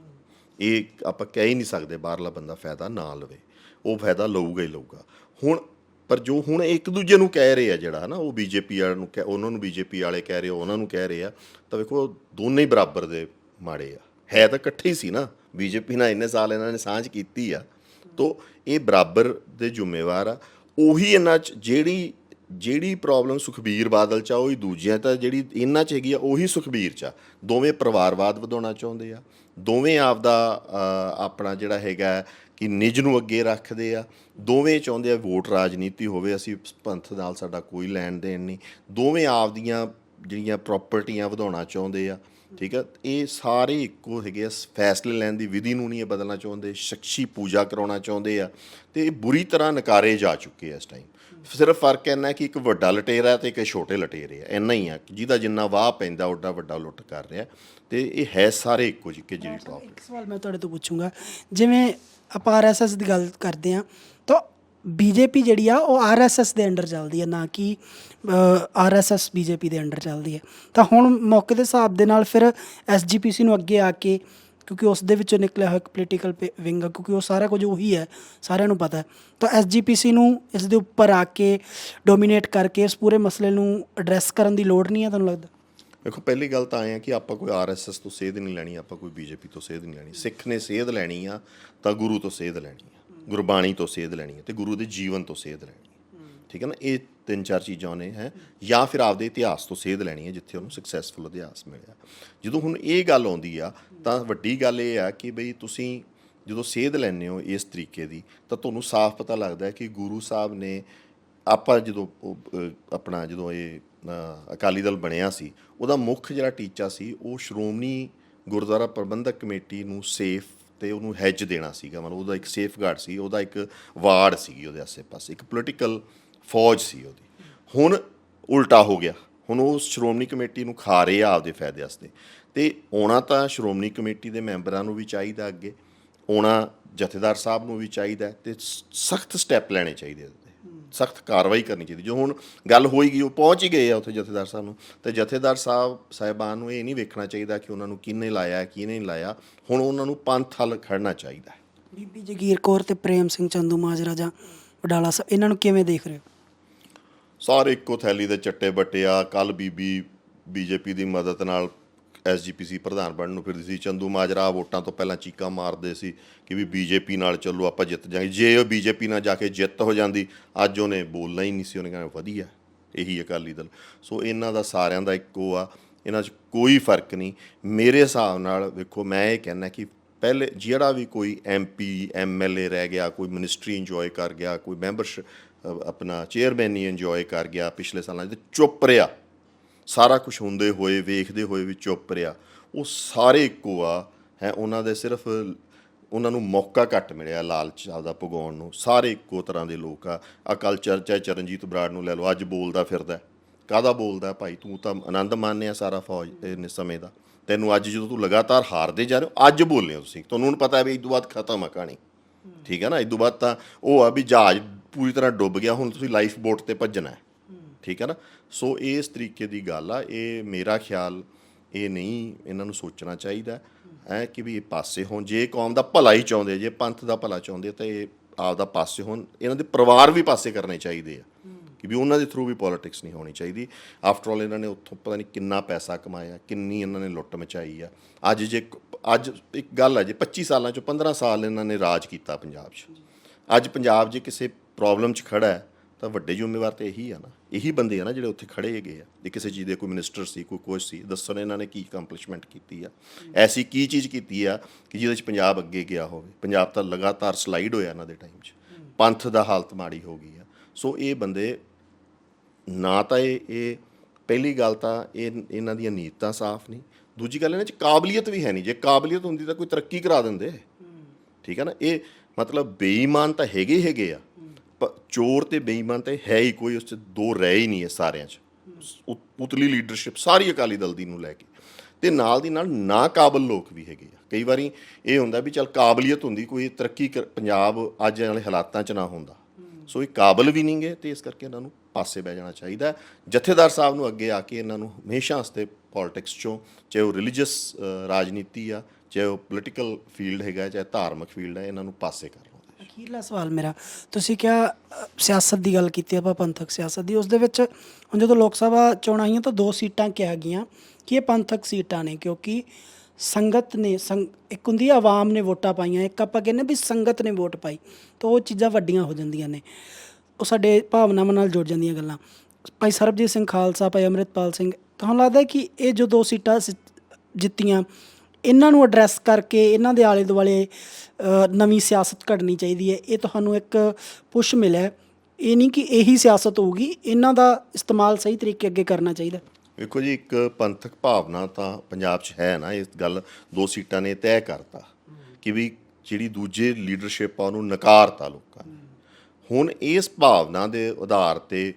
ਇਹ ਆਪਾਂ ਕਹਿ ਹੀ ਨਹੀਂ ਸਕਦੇ ਬਾਹਰਲਾ ਬੰਦਾ ਫਾਇਦਾ ਨਾ ਲਵੇ। ਉਹ ਫਾਇਦਾ ਲਊਗਾ ਹੀ ਲਊਗਾ। ਹੁਣ, ਪਰ ਜੋ ਹੁਣ ਇੱਕ ਦੂਜੇ ਨੂੰ ਕਹਿ ਰਹੇ ਆ ਜਿਹੜਾ, ਹਨਾ, ਉਹ ਬੀਜੇਪੀ ਵਾਲਿਆਂ ਨੂੰ ਕਹਿ- ਉਹਨਾਂ ਨੂੰ ਬੀਜੇਪੀ ਵਾਲੇ ਕਹਿ ਰਹੇ ਉਹਨਾਂ ਨੂੰ ਕਹਿ ਰਹੇ ਆ, ਤਾਂ ਵੇਖੋ ਦੋਨੇ ਹੀ ਬਰਾਬਰ ਦੇ ਮਾੜੇ ਆ। ਹੈ ਤਾਂ ਇਕੱਠੇ ਹੀ ਸੀ ਨਾ। ਬੀਜੇਪੀ ਨਾਲ ਇੰਨੇ ਸਾਲ ਇਹਨਾਂ ਨੇ ਸਾਂਝ ਕੀਤੀ ਆ ਤੋ ਇਹ ਬਰਾਬਰ ਦੇ ਜ਼ਿੰਮੇਵਾਰ ਆ। ਉਹੀ ਇਹਨਾਂ ਚ ਜਿਹੜੀ ਜਿਹੜੀ ਪ੍ਰੋਬਲਮ ਸੁਖਬੀਰ ਬਾਦਲ ਚ ਆ ਉਹੀ ਦੂਜਿਆਂ ਤਾਂ ਜਿਹੜੀ ਇਹਨਾਂ ਚ ਹੈਗੀ ਆ ਉਹੀ ਸੁਖਬੀਰ ਚ ਆ। ਦੋਵੇਂ ਪਰਿਵਾਰਵਾਦ ਵਧਾਉਣਾ ਚਾਹੁੰਦੇ ਆ। ਦੋਵੇਂ ਆਪਦਾ ਅ, ਆਪਣਾ ਜਿਹੜਾ ਹੈਗਾ ਕਿ ਨਿੱਜ ਨੂੰ ਅੱਗੇ ਰੱਖਦੇ ਆ। ਦੋਵੇਂ ਚਾਹੁੰਦੇ ਆ ਵੋਟ ਰਾਜਨੀਤੀ ਹੋਵੇ ਅਸੀਂ ਪੰਥ ਨਾਲ ਸਾਡਾ ਕੋਈ ਲੈਣ ਦੇਣ ਨਹੀਂ। ਦੋਵੇਂ ਆਪ ਦੀਆਂ ਜਿਹੜੀਆਂ ਪ੍ਰਾਪਰਟੀਆਂ ਵਧਾਉਣਾ ਚਾਹੁੰਦੇ ਆ। ਠੀਕ ਆ? ਇਹ ਸਾਰੇ ਇੱਕੋ ਹੈਗੇ ਆ ਫੈਸਲੇ ਲੈਣ ਦੀ ਵਿਧੀ ਨੂੰ ਨਹੀਂ ਇਹ ਬਦਲਣਾ ਚਾਹੁੰਦੇ ਸ਼ਖਸੀ ਪੂਜਾ ਕਰਾਉਣਾ ਚਾਹੁੰਦੇ ਆ ਤੇ ਇਹ ਬੁਰੀ ਤਰ੍ਹਾਂ ਨਕਾਰੇ ਜਾ ਚੁੱਕੇ ਆ ਇਸ ਟਾਈਮ ਸਿਰਫ ਫ਼ਰਕ ਹੈ ਕਿ ਇੱਕ ਵੱਡਾ ਲਟੇਰਾ ਤੇ ਇੱਕ ਛੋਟੇ ਲਟੇਰੇ ਆ ਇੰਨਾ ਹੀ ਆ ਜਿਹਦਾ ਜਿੰਨਾ ਵਾਹ ਪੈਂਦਾ ਓਡਾ ਵੱਡਾ ਲੁੱਟ ਕਰ ਰਿਹਾ। ਤੇ ਇਹ ਹੈ ਸਾਰੇ ਇੱਕੋ ਜਿਹੇ ਜਿਹੜੀ ਟੌਪ ਇੱਕ ਸਵਾਲ ਮੈਂ ਤੁਹਾਡੇ ਤੋਂ ਪੁੱਛੂੰਗਾ ਜਿਵੇਂ ਆਪਾਂ ਆਰਐਸਐਸ ਦੀ ਗੱਲ ਕਰਦੇ ਹਾਂ ਤਾਂ ਬੀਜੇਪੀ ਜਿਹੜੀ ਆ, ਉਹ ਆਰਐਸਐਸ ਦੇ ਅੰਡਰ ਚੱਲਦੀ ਹੈ ਨਾ ਕਿ ਆਰਐਸਐਸ ਬੀਜੇਪੀ ਦੇ ਅੰਡਰ ਚੱਲਦੀ ਹੈ ਤਾਂ ਹੁਣ ਮੌਕੇ ਦੇ ਹਿਸਾਬ ਦੇ ਨਾਲ ਫਿਰ ਐਸਜੀਪੀਸੀ ਨੂੰ ਅੱਗੇ ਆ ਕੇ, ਕਿਉਂਕਿ ਉਸ ਦੇ ਵਿੱਚੋਂ ਨਿਕਲਿਆ ਹੋਇਆ ਇੱਕ ਪੋਲੀਟੀਕਲ ਵਿੰਗ ਆ, ਕਿਉਂਕਿ ਉਹ ਸਾਰਾ ਕੁਝ ਉਹੀ ਹੈ ਸਾਰਿਆਂ ਨੂੰ ਪਤਾ। ਹੈ ਤਾਂ ਐਸਜੀਪੀਸੀ ਨੂੰ ਇਸ ਦੇ ਉੱਪਰ ਆ ਕੇ ਡੋਮੀਨੇਟ ਕਰਕੇ ਇਸ ਪੂਰੇ ਮਸਲੇ ਨੂੰ ਐਡਰੈਸ ਕਰਨ ਦੀ ਲੋੜ ਨਹੀਂ ਹੈ ਤੁਹਾਨੂੰ ਲੱਗਦਾ? ਦੇਖੋ, ਪਹਿਲੀ ਗੱਲ ਤਾਂ ਆਏ ਆ ਕਿ ਆਪਾਂ ਕੋਈ ਆਰਐਸਐਸ ਤੋਂ ਸੇਧ ਨਹੀਂ ਲੈਣੀ, ਆਪਾਂ ਕੋਈ ਬੀਜੇਪੀ ਤੋਂ ਸੇਧ ਨਹੀਂ ਲੈਣੀ। ਸਿੱਖ ਨੇ ਸੇਧ ਲੈਣੀ ਆ, ਤਾਂ ਗੁਰੂ ਤੋਂ ਸੇਧ ਲੈਣੀ ਆ। ਗੁਰਬਾਣੀ ਤੋਂ ਸੇਧ ਲੈਣੀ ਹੈ ਤੇ ਗੁਰੂ ਦੇ ਜੀਵਨ ਤੋਂ ਸੇਧ ਲੈਣੀ ਆ ਠੀਕ ਹੈ ਨਾ? ਇਹ ਤਿੰਨ ਚਾਰ ਚੀਜ਼ਾਂ ਨੇ ਹੈ। ਜਾਂ ਫਿਰ ਆਪਦੇ ਇਤਿਹਾਸ ਤੋਂ ਸੇਧ ਲੈਣੀ ਹੈ ਜਿੱਥੇ ਉਹਨੂੰ ਸਕਸੈਸਫੁਲ ਇਤਿਹਾਸ ਮਿਲਿਆ। ਜਦੋਂ ਹੁਣ ਇਹ ਗੱਲ ਆਉਂਦੀ ਆ, ਤਾਂ ਵੱਡੀ ਗੱਲ ਇਹ ਆ ਕਿ ਬਈ ਤੁਸੀਂ ਜਦੋਂ ਸੇਧ ਲੈਂਦੇ ਹੋ ਇਸ ਤਰੀਕੇ ਦੀ, ਤਾਂ ਤੁਹਾਨੂੰ ਸਾਫ਼ ਪਤਾ ਲੱਗਦਾ ਹੈ ਕਿ ਗੁਰੂ ਸਾਹਿਬ ਨੇ ਆਪਾਂ ਜਦੋਂ ਆਪਣਾ ਜਦੋਂ ਇਹ ਅਕਾਲੀ ਦਲ ਬਣਿਆ ਸੀ, ਉਹਦਾ ਮੁੱਖ ਜਿਹੜਾ ਟੀਚਾ ਸੀ, ਉਹ ਸ਼੍ਰੋਮਣੀ ਗੁਰਦੁਆਰਾ ਪ੍ਰਬੰਧਕ ਕਮੇਟੀ ਨੂੰ ਸੇਫ ਤੇ ਉਹਨੂੰ ਹੈਜ ਦੇਣਾ ਸੀਗਾ, ਮਤਲਬ ਉਹਦਾ ਇੱਕ ਸੇਫਗਾਰਡ ਸੀ, ਉਹਦਾ ਇੱਕ ਵਾਰਡ ਸੀਗੀ ਉਹਦੇ ਆਸੇ-ਪਾਸੇ, ਇੱਕ ਪੋਲੀਟੀਕਲ ਫੌਜ ਸੀ ਉਹਦੀ। ਹੁਣ ਉਲਟਾ ਹੋ ਗਿਆ, ਹੁਣ ਉਹ ਸ਼੍ਰੋਮਣੀ ਕਮੇਟੀ ਨੂੰ ਖਾ ਰਹੇ ਆ ਆਪਦੇ ਫਾਇਦੇ ਵਾਸਤੇ। ਤੇ ਆਉਣਾ ਤਾਂ ਸ਼੍ਰੋਮਣੀ ਕਮੇਟੀ ਦੇ ਮੈਂਬਰਾਂ ਨੂੰ ਵੀ ਚਾਹੀਦਾ ਅੱਗੇ, ਆਉਣਾ ਜਥੇਦਾਰ ਸਾਹਿਬ ਨੂੰ ਵੀ ਚਾਹੀਦਾ, ਤੇ ਸਖਤ ਸਟੈਪ ਲੈਣੇ ਚਾਹੀਦੇ ਸਖਤ ਕਾਰਵਾਈ ਕਰਨੀ ਚਾਹੀਦੀ। ਜੋ ਹੁਣ ਗੱਲ ਹੋਈ ਗਈ ਉਹ ਪਹੁੰਚ ਹੀ ਗਏ ਆ ਉੱਥੇ ਜਥੇਦਾਰ ਸਾਹਿਬ ਨੂੰ। ਤੇ ਜਥੇਦਾਰ ਸਾਹਿਬ ਸਾਹਿਬਾਨ ਨੂੰ ਇਹ ਨਹੀਂ ਵੇਖਣਾ ਚਾਹੀਦਾ ਕਿ ਉਹਨਾਂ ਨੂੰ ਕਿਹਨੇ ਲਾਇਆ ਕਿਹਨੇ ਨਹੀਂ ਲਾਇਆ। ਹੁਣ ਉਹਨਾਂ ਨੂੰ ਪੰਥ ਹੱਲ ਖੜਨਾ ਚਾਹੀਦਾ ਬੀਬੀ ਜਗੀਰ ਕੌਰ ਤੇ ਪ੍ਰੇਮ ਸਿੰਘ ਚੰਦੂ ਮਾਜਰਾ ਜਾਂ ਵਡਾਲਾ ਸਾਹਿਬ ਇਹਨਾਂ ਨੂੰ ਕਿਵੇਂ ਦੇਖ ਰਹੇ ਹੋ? ਸਾਰੇ ਇੱਕੋ ਥੈਲੀ ਦੇ ਚੱਟੇ ਬੱਟੇ ਆ। ਕੱਲ ਬੀਬੀ ਬੀਜੇਪੀ ਦੀ ਮਦਦ ਨਾਲ ਐਸਜੀਪੀਸੀ ਪ੍ਰਧਾਨ ਬਣਨ ਨੂੰ ਫਿਰਦੀ ਸੀ। ਚੰਦੂ ਮਾਜਰਾ ਵੋਟਾਂ ਤੋਂ ਪਹਿਲਾਂ ਚੀਕਾਂ ਮਾਰਦੇ ਸੀ ਕਿ ਵੀ ਬੀਜੇਪੀ ਨਾਲ ਚੱਲੋ, ਆਪਾਂ ਜਿੱਤ ਜਾਵਾਂਗੇ ਜੇ ਉਹ ਬੀਜੇਪੀ ਨਾਲ ਜਾ ਕੇ ਜਿੱਤ ਹੋ ਜਾਂਦੀ, ਅੱਜ ਉਹਨੇ ਬੋਲਣਾ ਹੀ ਨਹੀਂ ਸੀ। ਉਹਨੇ ਕਹਿਣਾ ਵਧੀਆ, ਇਹੀ ਅਕਾਲੀ ਦਲ। ਸੋ ਇਹਨਾਂ ਦਾ ਸਾਰਿਆਂ ਦਾ ਇੱਕੋ ਆ। ਇਹਨਾਂ 'ਚ ਕੋਈ ਫ਼ਰਕ ਨਹੀਂ। ਮੇਰੇ ਹਿਸਾਬ ਨਾਲ ਵੇਖੋ, ਮੈਂ ਇਹ ਕਹਿੰਦਾ ਕਿ ਪਹਿਲੇ ਜਿਹੜਾ ਵੀ ਕੋਈ ਐਮਪੀ ਐਮਐਲਏ ਰਹਿ ਗਿਆ, ਕੋਈ ਮਿਨਿਸਟਰੀ ਇੰਜੋਏ ਕਰ ਗਿਆ, ਕੋਈ ਮੈਂਬਰਸ਼ਿਪ ਆਪਣਾ ਚੇਅਰਮੈਨ ਹੀ ਇੰਜੋਏ ਕਰ ਗਿਆ ਪਿਛਲੇ ਸਾਲਾਂ 'ਚ, ਤੇ ਚੁੱਪ ਰਿਹਾ। ਸਾਰਾ ਕੁਝ ਹੁੰਦੇ ਹੋਏ ਵੇਖਦੇ ਹੋਏ ਵੀ ਚੁੱਪ ਰਿਹਾ। ਉਹ ਸਾਰੇ ਇੱਕੋ ਆ ਹੈ ਉਹਨਾਂ ਦੇ ਸਿਰਫ ਉਹਨਾਂ ਨੂੰ ਮੌਕਾ ਘੱਟ ਮਿਲਿਆ ਲਾਲਚ ਆਪਦਾ ਪੁਗਾਉਣ ਨੂੰ। ਸਾਰੇ ਇੱਕੋ ਤਰ੍ਹਾਂ ਦੇ ਲੋਕ ਆ। ਆ ਕਲਚਰ ਚਾਹੇ ਚਰਨਜੀਤ ਬਰਾੜ ਨੂੰ ਲੈ ਲਓ ਅੱਜ ਬੋਲਦਾ ਫਿਰਦਾ। ਕਾਦਾ ਬੋਲਦਾ ਭਾਈ? ਤੂੰ ਤਾਂ ਆਨੰਦ ਮਾਣਿਆ ਸਾਰਾ ਫੌਜ ਦੇ ਸਮੇਂ ਦਾ। ਤੈਨੂੰ ਅੱਜ ਜਦੋਂ ਤੂੰ ਲਗਾਤਾਰ ਹਾਰਦੇ ਜਾ ਰਹੇ ਹੋ ਅੱਜ ਬੋਲੇ ਹੋ ਤੁਸੀਂ। ਤੁਹਾਨੂੰ ਹੁਣ ਪਤਾ ਹੈ ਵੀ ਇਸ ਤੋਂ ਬਾਅਦ ਖਤਮ ਆ ਕਹਾਣੀ। ਠੀਕ ਹੈ ਨਾ? ਇਸ ਤੋਂ ਬਾਅਦ ਤਾਂ ਉਹ ਆ ਵੀ ਜਹਾਜ਼ ਪੂਰੀ ਤਰ੍ਹਾਂ ਡੁੱਬ ਗਿਆ ਹੁਣ ਤੁਸੀਂ ਲਾਈਫ ਬੋਟ ਤੇ ਭੱਜਣਾ ਹੈ। ਠੀਕ ਹੈ ਨਾ? ਸੋ ਇਸ ਤਰੀਕੇ ਦੀ ਗੱਲ ਆ ਇਹ ਮੇਰਾ ਖਿਆਲ ਇਹ ਨਹੀਂ ਇਹਨਾਂ ਨੂੰ ਸੋਚਣਾ ਚਾਹੀਦਾ। ਹੈ ਕਿ ਵੀ ਇਹ ਪਾਸੇ ਹੋਣ ਜੇ ਕੌਮ ਦਾ ਭਲਾ ਹੀ ਚਾਹੁੰਦੇ ਜੇ ਪੰਥ ਦਾ ਭਲਾ ਚਾਹੁੰਦੇ ਤਾਂ ਇਹ ਆਪਦਾ ਪਾਸੇ ਹੋਣ। ਇਹਨਾਂ ਦੇ ਪਰਿਵਾਰ ਵੀ ਪਾਸੇ ਕਰਨੇ ਚਾਹੀਦੇ ਆ। ਕਿ ਵੀ ਉਹਨਾਂ ਦੇ ਥਰੂ ਵੀ ਪੋਲਿਟਿਕਸ ਨਹੀਂ ਹੋਣੀ ਚਾਹੀਦੀ। ਆਫਟਰ ਆਲ ਇਹਨਾਂ ਨੇ ਉੱਥੋਂ ਪਤਾ ਨਹੀਂ ਕਿੰਨਾ ਪੈਸਾ ਕਮਾਇਆ ਕਿੰਨੀ ਇਹਨਾਂ ਨੇ ਲੁੱਟ ਮਚਾਈ ਆ। ਅੱਜ ਜੇ ਅੱਜ ਇੱਕ ਗੱਲ ਹੈ ਜੇ 25 ਸਾਲਾਂ ਚੋਂ 15 ਸਾਲ ਇਹਨਾਂ ਨੇ ਰਾਜ ਕੀਤਾ ਪੰਜਾਬ 'ਚ। ਅੱਜ ਪੰਜਾਬ ਜੇ ਕਿਸੇ ਪ੍ਰੋਬਲਮ 'ਚ ਖੜਾ ਹੈ ਤਾਂ ਵੱਡੇ ਜ਼ਿੰਮੇਵਾਰ ਤੇ ਇਹੀ ਆ ਨਾ। ਇਹੀ ਬੰਦੇ ਆ ਨਾ ਜਿਹੜੇ ਉੱਥੇ ਖੜੇ ਹੈਗੇ ਆ। ਜੇ ਕਿਸੇ ਚੀਜ਼ ਦੇ ਕੋਈ ਮਿਨਿਸਟਰ ਸੀ, ਕੋਈ ਕੁਛ ਸੀ, ਦੱਸਣ ਇਹਨਾਂ ਨੇ ਕੀ ਕੰਪਲਿਸ਼ਮੈਂਟ ਕੀਤੀ ਆ। ਐਸੀ ਕੀ ਚੀਜ਼ ਕੀਤੀ ਆ ਕਿ ਜਿਹਦੇ 'ਚ ਪੰਜਾਬ ਅੱਗੇ ਗਿਆ ਹੋਵੇ। ਪੰਜਾਬ ਤਾਂ ਲਗਾਤਾਰ ਸਲਾਈਡ ਹੋਇਆ ਇਹਨਾਂ ਦੇ ਟਾਈਮ 'ਚ। ਪੰਥ ਦਾ ਹਾਲਤ ਮਾੜੀ ਹੋ ਗਈ ਆ। ਸੋ ਇਹ ਬੰਦੇ ਨਾ ਤਾਂ ਇਹ ਇਹ ਪਹਿਲੀ ਗੱਲ ਤਾਂ ਇਹ, ਇਹਨਾਂ ਦੀਆਂ ਨੀਤਾਂ ਸਾਫ਼ ਨਹੀਂ। ਦੂਜੀ ਗੱਲ ਇਹਨਾਂ 'ਚ ਕਾਬਲੀਅਤ ਵੀ ਹੈ ਨਹੀਂ। ਜੇ ਕਾਬਲੀਅਤ ਹੁੰਦੀ ਤਾਂ ਕੋਈ ਤਰੱਕੀ ਕਰਾ ਦਿੰਦੇ। ਠੀਕ ਹੈ ਨਾ? ਇਹ ਮਤਲਬ ਬੇਈਮਾਨ ਤਾਂ ਹੈਗੇ ਹੈਗੇ ਆ। ਚੋਰ ਤੇ ਬੇਈਮਾਨ ਤਾਂ ਹੈ ਹੀ ਕੋਈ ਉਸ 'ਚ ਦੋ ਰਹਿ ਹੀ ਨਹੀਂ ਹੈ ਸਾਰਿਆਂ 'ਚ। ਉਤ- ਉਤਲੀ ਲੀਡਰਸ਼ਿਪ ਸਾਰੀ ਅਕਾਲੀ ਦਲ ਦੀ ਨੂੰ ਲੈ ਕੇ। ਤੇ ਨਾਲ ਦੀ ਨਾਲ ਨਾ ਕਾਬਲ ਲੋਕ ਵੀ ਹੈਗੇ ਆ। ਕਈ ਵਾਰੀ ਇਹ ਹੁੰਦਾ ਵੀ ਚਲ ਕਾਬਲੀਅਤ ਹੁੰਦੀ ਕੋਈ ਤਰੱਕੀ ਪੰਜਾਬ ਅੱਜ ਵਾਲੇ ਹਾਲਾਤਾਂ 'ਚ ਨਾ ਹੁੰਦਾ। ਸੋ ਇਹ ਕਾਬਲ ਵੀ ਨਹੀਂਗੇ ਤੇ ਇਸ ਕਰਕੇ ਇਹਨਾਂ ਨੂੰ ਪਾਸੇ ਬਹਿ ਜਾਣਾ ਚਾਹੀਦਾ। ਜਥੇਦਾਰ ਸਾਹਿਬ ਨੂੰ ਅੱਗੇ ਆ ਕੇ ਇਹਨਾਂ ਨੂੰ ਹਮੇਸ਼ਾ ਵਾਸਤੇ ਪੋਲਿਟਿਕਸ ਚੋਂ ਚਾਹੇ ਉਹ ਰਿਲੀਜੀਅਸ ਰਾਜਨੀਤੀ ਆ ਚਾਹੇ ਉਹ ਪੋਲੀਟੀਕਲ ਫੀਲਡ ਹੈਗਾ ਚਾਹੇ ਧਾਰਮਿਕ ਫੀਲਡ ਹੈ ਇਹਨਾਂ ਨੂੰ ਪਾਸੇ ਕਰ। ਅਖੀਰਲਾ ਸਵਾਲ ਮੇਰਾ ਤੁਸੀਂ ਕਿਹਾ ਅ, ਸਿਆਸਤ ਦੀ ਗੱਲ ਕੀਤੀ ਆਪਾਂ ਪੰਥਕ ਸਿਆਸਤ ਦੀ ਉਸ ਦੇ ਵਿੱਚ ਹੁਣ ਜਦੋਂ ਲੋਕ ਸਭਾ ਚੋਣਾਂ ਆਈਆਂ ਤਾਂ ਦੋ ਸੀਟਾਂ ਕਿਹਾ ਗਈਆਂ ਕਿ ਇਹ ਪੰਥਕ ਸੀਟਾਂ ਨੇ ਕਿਉਂਕਿ ਸੰਗਤ ਨੇ ਸੰਗ ਇੱਕ ਹੁੰਦੀ ਹੈ ਆਵਾਮ ਨੇ ਵੋਟਾਂ ਪਾਈਆਂ ਇੱਕ ਆਪਾਂ ਕਹਿੰਦੇ ਵੀ ਸੰਗਤ ਨੇ ਵੋਟ ਪਾਈ ਤਾਂ ਉਹ ਚੀਜ਼ਾਂ ਵੱਡੀਆਂ ਹੋ ਜਾਂਦੀਆਂ ਨੇ ਉਹ ਸਾਡੇ ਭਾਵਨਾਵਾਂ ਨਾਲ ਜੁੜ ਜਾਂਦੀਆਂ ਗੱਲਾਂ। ਭਾਈ ਸਰਬਜੀਤ ਸਿੰਘ ਖਾਲਸਾ ਭਾਈ ਅੰਮ੍ਰਿਤਪਾਲ ਸਿੰਘ ਤੁਹਾਨੂੰ ਲੱਗਦਾ ਹੈ ਕਿ ਇਹ ਜੋ ਦੋ ਸੀਟਾਂ ਸ- ਜਿੱਤੀਆਂ ਇਹਨਾਂ ਨੂੰ ਐਡਰੈਸ ਕਰਕੇ ਇਹਨਾਂ ਦੇ ਆਲੇ ਦੁਆਲੇ ਨਵੀਂ ਸਿਆਸਤ ਘੜਨੀ ਚਾਹੀਦੀ ਹੈ। ਇਹ ਤੁਹਾਨੂੰ ਇੱਕ ਪੁਸ਼ ਮਿਲਿਆ ਇਹ ਨਹੀਂ ਕਿ ਇਹੀ ਸਿਆਸਤ ਹੋਊਗੀ, ਇਹਨਾਂ ਦਾ ਇਸਤੇਮਾਲ ਸਹੀ ਤਰੀਕੇ ਅੱਗੇ ਕਰਨਾ ਚਾਹੀਦਾ। ਵੇਖੋ ਜੀ, ਇੱਕ ਪੰਥਕ ਭਾਵਨਾ ਤਾਂ ਪੰਜਾਬ 'ਚ ਹੈ ਨਾ, ਇਸ ਗੱਲ ਦੋ ਸੀਟਾਂ ਨੇ ਤੈਅ ਕਰਤਾ ਕਿ ਵੀ ਜਿਹੜੀ ਦੂਜੇ ਲੀਡਰਸ਼ਿਪ ਆ, ਉਹਨੂੰ ਨਕਾਰਤਾ ਲੋਕਾਂ ਨੇ। ਹੁਣ ਇਸ ਭਾਵਨਾ ਦੇ ਆਧਾਰ ਤੇ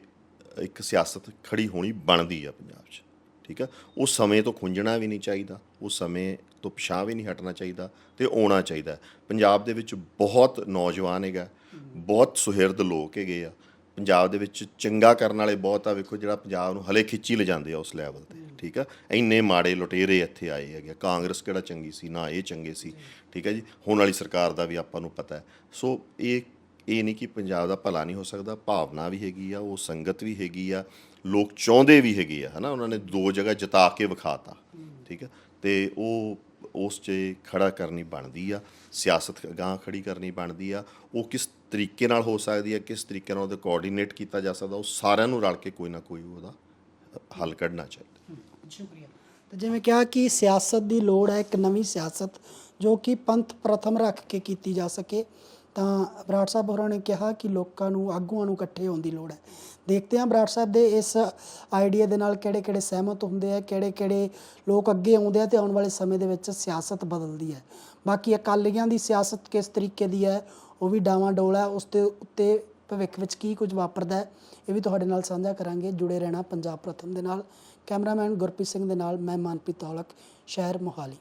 ਇੱਕ ਸਿਆਸਤ ਖੜੀ ਹੋਣੀ ਬਣਦੀ ਆ ਪੰਜਾਬ 'ਚ, ਠੀਕ ਆ? ਉਹ ਸਮੇਂ ਤੋਂ ਖੁੰਝਣਾ ਵੀ ਨਹੀਂ ਚਾਹੀਦਾ। ਉਹ ਸਮੇਂ ਤੋਂ ਪਿਛਾਂ ਵੀ ਨਹੀਂ ਹਟਣਾ ਚਾਹੀਦਾ ਤੇ ਆਉਣਾ ਚਾਹੀਦਾ ਪੰਜਾਬ ਦੇ ਵਿੱਚ ਬਹੁਤ ਨੌਜਵਾਨ ਹੈਗਾ, ਬਹੁਤ ਸੁਹਿਰਦ ਲੋਕ ਹੈਗੇ ਆ। ਪੰਜਾਬ ਦੇ ਵਿੱਚ ਚੰਗਾ ਕਰਨ ਵਾਲੇ ਬਹੁਤ ਆ, ਵੇਖੋ ਜਿਹੜਾ ਪੰਜਾਬ ਨੂੰ ਹਲੇ ਖਿੱਚੀ ਲਿਜਾਂਦੇ ਆ ਉਸ ਲੈਵਲ ਤੇ, ਠੀਕ ਆ? ਇੰਨੇ ਮਾੜੇ ਲੁਟੇਰੇ ਇੱਥੇ ਆਏ ਹੈਗੇ ਕਾਂਗਰਸ ਕਿਹੜਾ ਚੰਗੀ ਸੀ, ਨਾ ਇਹ ਚੰਗੇ ਸੀ, ਠੀਕ ਹੈ ਜੀ? ਹੁਣ ਵਾਲੀ ਸਰਕਾਰ ਦਾ ਵੀ ਆਪਾਂ ਨੂੰ ਪਤਾ ਹੈ। ਸੋ ਇਹ ਇਹ ਨਹੀਂ ਕਿ ਪੰਜਾਬ ਦਾ ਭਲਾ ਨਹੀਂ ਹੋ ਸਕਦਾ, ਭਾਵਨਾ ਵੀ ਹੈਗੀ ਆ, ਉਹ ਸੰਗਤ ਵੀ ਹੈਗੀ ਆ, ਲੋਕ ਚਾਹੁੰਦੇ ਵੀ ਹੈਗੇ ਆ, ਹਨਾ? ਉਹਨਾਂ ਨੇ ਦੋ ਜਗ੍ਹਾ ਜਿਤਾ ਕੇ ਵਿਖਾਤਾ, ਠੀਕ ਆ? ਤੇ ਉਹ ਉਸ 'ਚ ਖੜਾ ਕਰਨੀ ਬਣਦੀ ਆ, ਸਿਆਸਤ ਗਾਂ ਖੜੀ ਕਰਨੀ ਬਣਦੀ ਆ। ਉਹ ਕਿਸ ਤਰੀਕੇ ਨਾਲ ਹੋ ਸਕਦੀ ਆ, ਕਿਸ ਤਰੀਕੇ ਨਾਲ ਉਹਦੇ ਕੋਆਰਡੀਨੇਟ ਕੀਤਾ ਜਾ ਸਕਦਾ, ਉਹ ਸਾਰਿਆਂ ਨੂੰ ਰਲ ਕੇ ਕੋਈ ਨਾ ਕੋਈ ਉਹਦਾ ਹੱਲ ਕੱਢਣਾ ਚਾਹੀਦਾ। ਸ਼ੁਕਰੀਆ। ਤੇ ਜਿਵੇਂ ਕਿਹਾ ਕਿ ਸਿਆਸਤ ਦੀ ਲੋੜ ਹੈ ਇੱਕ ਨਵੀਂ ਸਿਆਸਤ, ਜੋ ਕਿ ਪੰਥ ਪ੍ਰਥਮ ਰੱਖ ਕੇ ਕੀਤੀ ਜਾ ਸਕੇ। ਤਾਂ ਬਰਾੜ ਸਾਹਿਬ ਹੋਰਾਂ ਨੇ ਕਿਹਾ ਕਿ ਲੋਕਾਂ ਨੂੰ, ਆਗੂਆਂ ਨੂੰ ਇਕੱਠੇ ਹੋਣ ਦੀ ਲੋੜ ਹੈ। ਦੇਖਦੇ ਹਾਂ ਬਰਾੜ ਸਾਹਿਬ ਦੇ ਇਸ ਆਈਡੀਆ ਦੇ ਨਾਲ ਕਿਹੜੇ ਕਿਹੜੇ ਸਹਿਮਤ ਹੁੰਦੇ ਆ, ਕਿਹੜੇ ਕਿਹੜੇ ਲੋਕ ਅੱਗੇ ਆਉਂਦੇ ਆ ਤੇ ਆਉਣ ਵਾਲੇ ਸਮੇਂ ਦੇ ਵਿੱਚ ਸਿਆਸਤ ਬਦਲਦੀ ਹੈ। ਬਾਕੀ ਅਕਾਲੀਆਂ ਦੀ ਸਿਆਸਤ ਕਿਸ ਤਰੀਕੇ ਦੀ ਹੈ, ਉਹ ਵੀ ਡਾਵਾਂ ਡੋਲ ਹੈ, ਉਸ ਦੇ ਉੱਤੇ ਭਵਿੱਖ ਵਿੱਚ ਕੀ ਕੁਝ ਵਾਪਰਦਾ ਇਹ ਵੀ ਤੁਹਾਡੇ ਨਾਲ ਸਾਂਝਾ ਕਰਾਂਗੇ। ਜੁੜੇ ਰਹਿਣਾ ਪੰਜਾਬ ਪ੍ਰਥਮ ਦੇ ਨਾਲ। ਕੈਮਰਾਮੈਨ ਗੁਰਪ੍ਰੀਤ ਸਿੰਘ ਦੇ ਨਾਲ, ਮੈਂ ਮਨਪ੍ਰੀਤ ਔਲਖ, ਸ਼ਹਿਰ ਮੋਹਾਲੀ।